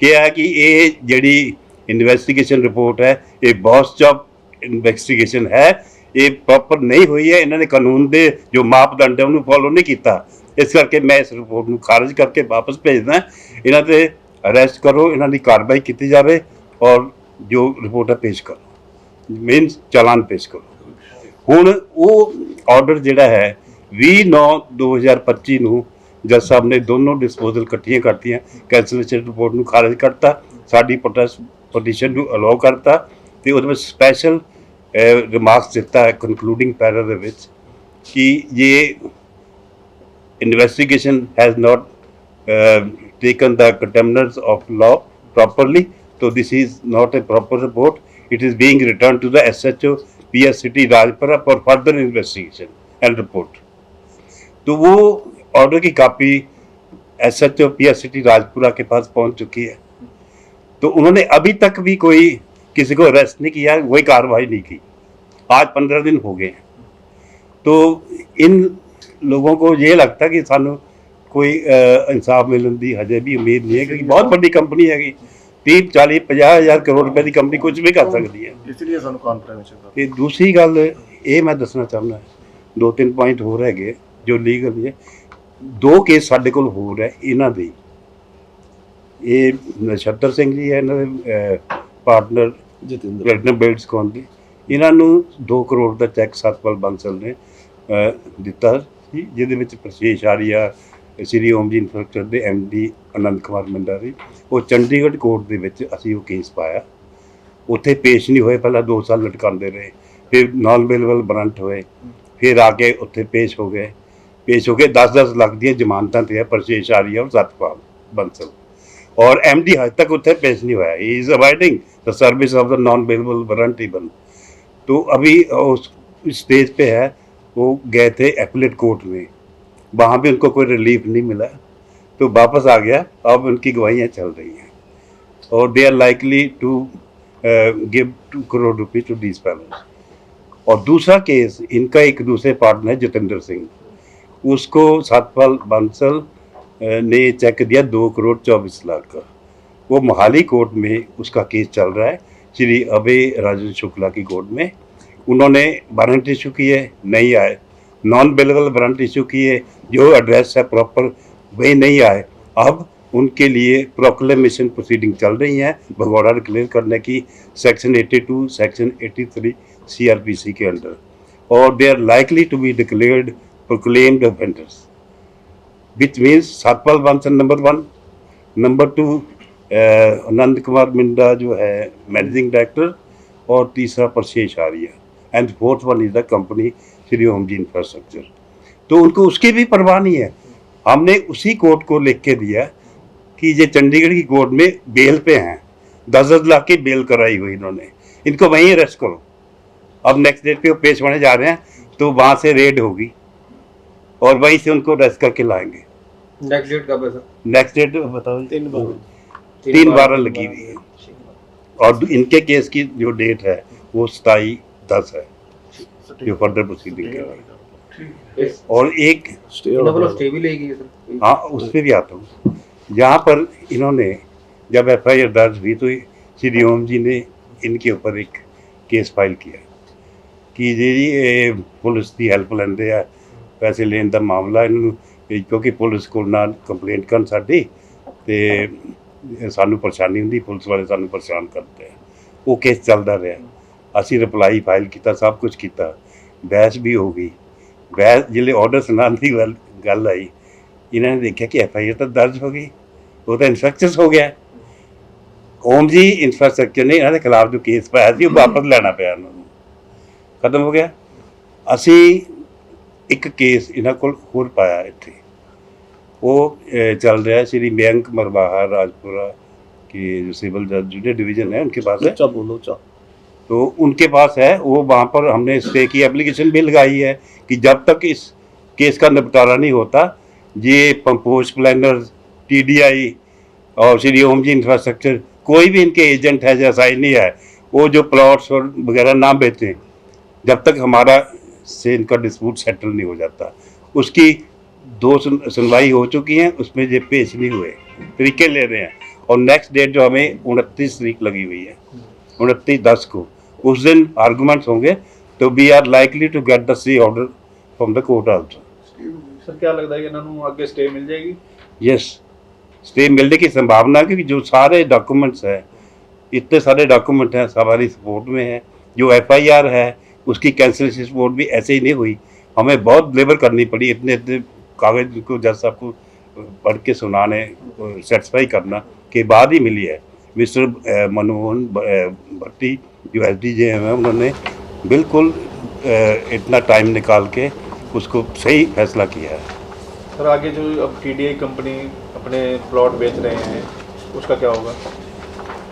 ਕਿਹਾ ਕਿ ਇਹ ਜਿਹੜੀ ਇਨਵੈਸਟੀਗੇਸ਼ਨ ਰਿਪੋਰਟ ਹੈ ਇਹ ਬੌਸ ਜੌਬ ਇਨਵੈਸਟੀਗੇਸ਼ਨ ਹੈ ਇਹ ਪ੍ਰੋਪਰ ਨਹੀਂ ਹੋਈ ਹੈ ਇਹਨਾਂ ਨੇ ਕਾਨੂੰਨ ਦੇ ਜੋ ਮਾਪਦੰਡ ਹੈ ਉਹਨੂੰ ਫੋਲੋ ਨਹੀਂ ਕੀਤਾ ਇਸ ਕਰਕੇ ਮੈਂ ਇਸ ਰਿਪੋਰਟ ਨੂੰ ਖਾਰਜ ਕਰਕੇ ਵਾਪਸ ਭੇਜਦਾ ਇਹਨਾਂ ਤੇ ਅਰੈਸਟ ਕਰੋ ਇਹਨਾਂ ਦੀ ਕਾਰਵਾਈ ਕੀਤੀ ਜਾਵੇ ਔਰ ਜੋ ਰਿਪੋਰਟ ਹੈ ਪੇਸ਼ ਕਰੋ ਮੇਨ ਚਾਲਾਨ ਪੇਸ਼ ਕਰੋ ਹੁਣ ਉਹ ਆਰਡਰ ਜਿਹੜਾ ਹੈ 20 9 2025 ਨੂੰ ਜੱਜ ਸਾਹਿਬ ਨੇ ਦੋਨੋਂ ਡਿਸਪੋਜ਼ਲ ਇਕੱਠੀਆਂ ਕਰਤੀਆਂ ਕੈਂਸਲੇਸ਼ਨ ਰਿਪੋਰਟ ਨੂੰ ਖਾਰਜ ਕਰਤਾ, ਸਾਡੀ ਪ੍ਰੋਟੈਸਟ ਪਟੀਸ਼ਨ ਨੂੰ ਅਲਾਉ ਕਰਤਾ ਤੇ ਉਹਦੇ ਵਿੱਚ ਸਪੈਸ਼ਲ ਰਿਮਾਰਕਸ ਦਿੱਤਾ ਹੈ ਕਨਕਲੂਡਿੰਗ ਪੈਰਾ ਦੇ ਵਿੱਚ ਕਿ ਇਹ ਇਨਵੈਸਟੀਗੇਸ਼ਨ ਹੈਜ਼ not ਟੇਕਨ ਦਾ the of of properly. So this is not a proper report. It is being returned to the SHO PSCT Rajpura for further investigation and report. तो वो order की copy S H O P S C T Rajpura के पास पहुंच चुकी है तो उन्होंने अभी तक भी कोई किसी को अरेस्ट नहीं किया कोई कार्रवाई नहीं की आज पंद्रह दिन हो गए हैं तो इन ਲੋਗੋਂ ਕੋ ਇਹ ਲੱਗਦਾ ਕਿ ਸਾਨੂੰ ਕੋਈ ਅ, ਇਨਸਾਫ ਮਿਲਣ ਦੀ ਹਜੇ ਵੀ ਉਮੀਦ ਨਹੀਂ ਹੈ ਕਿਉਂਕਿ ਬਹੁਤ ਵੱਡੀ ਕੰਪਨੀ ਹੈਗੀ 30 40 50 ਹਜ਼ਾਰ ਕਰੋੜ ਰੁਪਏ ਦੀ ਕੰਪਨੀ ਕੁਝ ਵੀ ਕਰ ਸਕਦੀ ਹੈ। ਇਸ ਲਈ ਸਾਨੂੰ ਕੌਨਫਰੈਂਸ ਤੇ ਦੂਸਰੀ ਗੱਲ ਇਹ ਮੈਂ ਦੱਸਣਾ ਚਾਹੁੰਦਾ ਦੋ ਤਿੰਨ ਪੁਆਇੰਟ ਹੋਰ ਹੈਗੇ ਜੋ ਲੀਗਲ ਹੈ। ਦੋ ਕੇਸ ਸਾਡੇ ਕੋਲ ਹੋਰ ਹੈ ਇਹਨਾਂ ਦੇ। ਇਹ ਨਛੱਤਰ ਸਿੰਘ ਜੀ ਹੈ ਇਹਨਾਂ ਦੇ ਪਾਰਟਨਰ ਜਤਿੰਦਰ। ਪਲੈਟਨਮ ਬਿਲਡਸ ਕੌਣ ਦੀ ਇਹਨਾਂ ਨੂੰ 2 ਕਰੋੜ ਦਾ ਚੈੱਕ ਸਤਪਾਲ ਬੰਸਲ ਨੇ ਦਿੱਤਾ ਸੀ ਜਿਹਦੇ ਵਿੱਚ ਪ੍ਰਸ਼ੇਸ਼ ਆਰੀਆ ਸ੍ਰੀ ਓਮ ਜੀ ਇੰਫਰਾਸਟਰਕਚਰ ਦੇ ਡੀ ਆਨੰਦ ਕੁਮਾਰ ਮੰਡਾ ਸੀ ਉਹ ਚੰਡੀਗੜ੍ਹ ਕੋਰਟ ਦੇ ਵਿੱਚ ਅਸੀਂ ਉਹ ਕੇਸ ਪਾਇਆ ਉੱਥੇ ਪੇਸ਼ ਨਹੀਂ ਹੋਏ ਪਹਿਲਾਂ 2 ਸਾਲ ਲਟਕਾਉਂਦੇ ਰਹੇ ਫਿਰ ਨਾਨ ਅਵੇਲੇਬਲ ਵਾਰੰਟ ਹੋਏ ਫਿਰ ਆ ਕੇ ਉੱਥੇ ਪੇਸ਼ ਹੋ ਗਏ ਪੇਸ਼ ਹੋ ਕੇ 10-10 ਲੱਖ ਦੀਆਂ ਜ਼ਮਾਨਤਾਂ ਤੇ ਹੈ ਪ੍ਰਸ਼ੇਸ਼ ਆਰੀਆ ਔਰ ਸਤਪਾਲ ਬੰਸਲ और एमडी आज तक उत्थे पेश नहीं हुआ he is avoiding the service of the non available warrant even तो अभी उस स्टेज पे है वो गए थे एपलेट कोर्ट में वहाँ भी उनको कोई रिलीफ नहीं मिला। तो वापस आ गया। अब उनकी गवाहियाँ चल रही हैं। और they are likely to give two crore rupees to these palace और दूसरा केस इनका एक दूसरे पार्टनर है, जितेंद्र सिंह। उसको सतपाल बंसल ने चेक दिया दो करोड़ चौबीस लाख का। वो मोहाली कोर्ट में उसका केस चल रहा है। श्री अभय राजन शुक्ला की कोर्ट में। उन्होंने वारंट इशू किए नहीं आए नॉन अवेलेबल वारंट इशू किए जो एड्रेस है प्रॉपर वही नहीं आए। अब उनके लिए प्रोक्लेमेशन प्रोसीडिंग चल रही है भगौड़ा डिक्लेयर करने की सेक्शन 82 सेक्शन 83 सीआरपीसी के अंडर और they are likely to be declared proclaimed offenders which means Satpal Bansal number one number two Anand Kumar Minda जो है मैनेजिंग डायरेक्टर और तीसरा Parshesh Arya and fourth one is the company Shri Om ji infrastructure तो उनको उसकी भी परवाह नहीं है। हमने उसी कोर्ट को लिख के दिया कि ये चंडीगढ़ की कोर्ट में बेल पे हैं। दस दस लाख की बेल कराई हुई इन्होंने। इनको वहीं अरेस्ट करो। अब नेक्स्ट डेट पे वो पेश होने जा रहे हैं तो वहाँ से रेड होगी। और वहीं से उनको अरेस्ट करके लाएँगे। नेक्स्ट डेट कब है सर नेक्स्ट डेट बताओ। तीन बार तीन बारह लगी हुई है। और इनके केस की जो डेट है वो सताई दस है। जो फर्दर प्रोसीडिंग के लिए इस और एक ਸਟੇ इन्होंने बोलो स्टे भी लेगी सर हाँ उस पर भी आता हूँ यहाँ पर इन्होंने जब एफ आई आर दर्ज हुई तो श्री ओम जी ने इनके ऊपर एक केस फाइल किया कि जी ਇਹ ਪੁਲਿਸ ਦੀ ਹੈਲਪ ਲੈਂਦੇ ਆ ਪੈਸੇ ਲੈਣ ਦਾ ਮਾਮਲਾ ਇਹਨੂੰ ਇਹ ਕਿਉਂਕਿ ਪੁਲਿਸ ਕੋਲ ਨਾਲ ਕੰਪਲੇਂਟ ਕਰਨ ਸਾਡੀ ਤੇ ਇਹ ਸਾਨੂੰ ਪਰੇਸ਼ਾਨੀ ਹੁੰਦੀ ਪੁਲਿਸ ਵਾਲੇ ਸਾਨੂੰ ਪਰੇਸ਼ਾਨ ਕਰਦੇ ਆ ਉਹ ਕੇਸ ਚੱਲਦਾ ਰਿਹਾ ਅਸੀਂ ਰਿਪਲਾਈ ਫਾਈਲ ਕੀਤਾ ਸਭ ਕੁਝ ਕੀਤਾ ਬਹਿਸ ਵੀ ਹੋ ਗਈ ਬਹਿਸ ਜਿਹੜੇ ਆਰਡਰ ਸੁਣਾਉਣ ਦੀ ਗੱਲ ਗੱਲ ਆਈ ਇਹਨਾਂ ਨੇ ਦੇਖਿਆ ਕਿ ਐਫ ਆਈ ਆਰ ਤਾਂ ਦਰਜ ਹੋ ਗਈ ਉਹ ਤਾਂ ਇਨਸਟਰਕਚਰਸ ਹੋ ਗਿਆ ਓਮ ਜੀ ਇਨਫਰਾਸਟ੍ਰਕਚਰ ਨੇ ਇਹਨਾਂ ਦੇ ਖਿਲਾਫ ਜੋ ਕੇਸ ਪਾਇਆ ਸੀ ਉਹ ਵਾਪਸ ਲੈਣਾ ਪਿਆ ਉਹਨਾਂ ਨੂੰ ਖਤਮ ਹੋ ਗਿਆ ਅਸੀਂ ਇੱਕ ਕੇਸ ਇਹਨਾਂ ਕੋਲ ਹੋਰ ਪਾਇਆ ਇੱਥੇ ਉਹ अ, चल रहा है श्री मयंक मरवाहा राजपुरा के जो सिविल जज जूनियर डिवीजन है उनके पास है ਉੱਚਾ ਬੋਲੋ ਉੱਚਾ तो उनके पास है वो वहाँ पर हमने स्टे की एप्लीकेशन भी लगाई है कि जब तक इस केस का निपटारा नहीं होता ये पंपोज प्लानर टीडीआई और श्री ओम जी इंफ्रास्ट्रक्चर कोई भी इनके एजेंट है जैसा ही नहीं है वो जो प्लॉट्स और वगैरह ना बेचें जब तक हमारा से इनका डिस्प्यूट सेटल नहीं हो जाता। उसकी दो सुन, सुनवाई हो चुकी हैं उसमें ये पेश नहीं हुए तरीके ले रहे हैं। और नेक्स्ट डेट जो हमें उनतीस तरीक लगी हुई है उनतीस दस को। उस दिन आर्गूमेंट्स होंगे तो we are likely to get the C order from the court also sir क्या लगता है कि इन्होंने आगे स्टे मिल जाएगी यस स्टे मिलने की संभावना क्योंकि जो सारे डॉक्यूमेंट्स हैं इतने सारे डॉक्यूमेंट हैं हमारी सपोर्ट में है जो एफआईआर है उसकी कैंसिलेशन रिपोर्ट भी ऐसे ही नहीं हुई हमें बहुत लेबर करनी पड़ी इतने इतने कागज को जज साहब को पढ़ के सुनाने सेटिस्फाई करना के बाद ही मिली है मिस्टर मनमोहन भट्टी जो एस डी जे हैं उन्होंने बिल्कुल इतना टाइम निकाल के उसको सही फैसला किया है। सर आगे जो अब टीडीआई कंपनी अपने प्लॉट बेच रहे हैं उसका क्या होगा?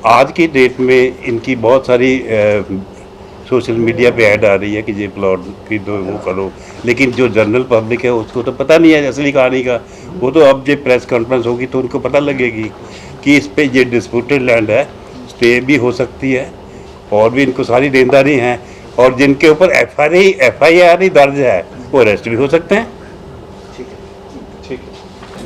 आज की डेट में इनकी बहुत सारी सोशल मीडिया पे ऐड आ रही है कि ये प्लॉट खरीदो वो करो। लेकिन जो जनरल पब्लिक है उसको तो पता नहीं है असली कहानी का। वो तो अब जब प्रेस कॉन्फ्रेंस होगी तो उनको पता लगेगी कि इस पे ये डिस्प्यूटेड लैंड है स्टे भी हो सकती है और भी इनको सारी देनदारी हैं और जिनके ऊपर F I F I R ही दर्ज है वो अरेस्ट भी हो सकते हैं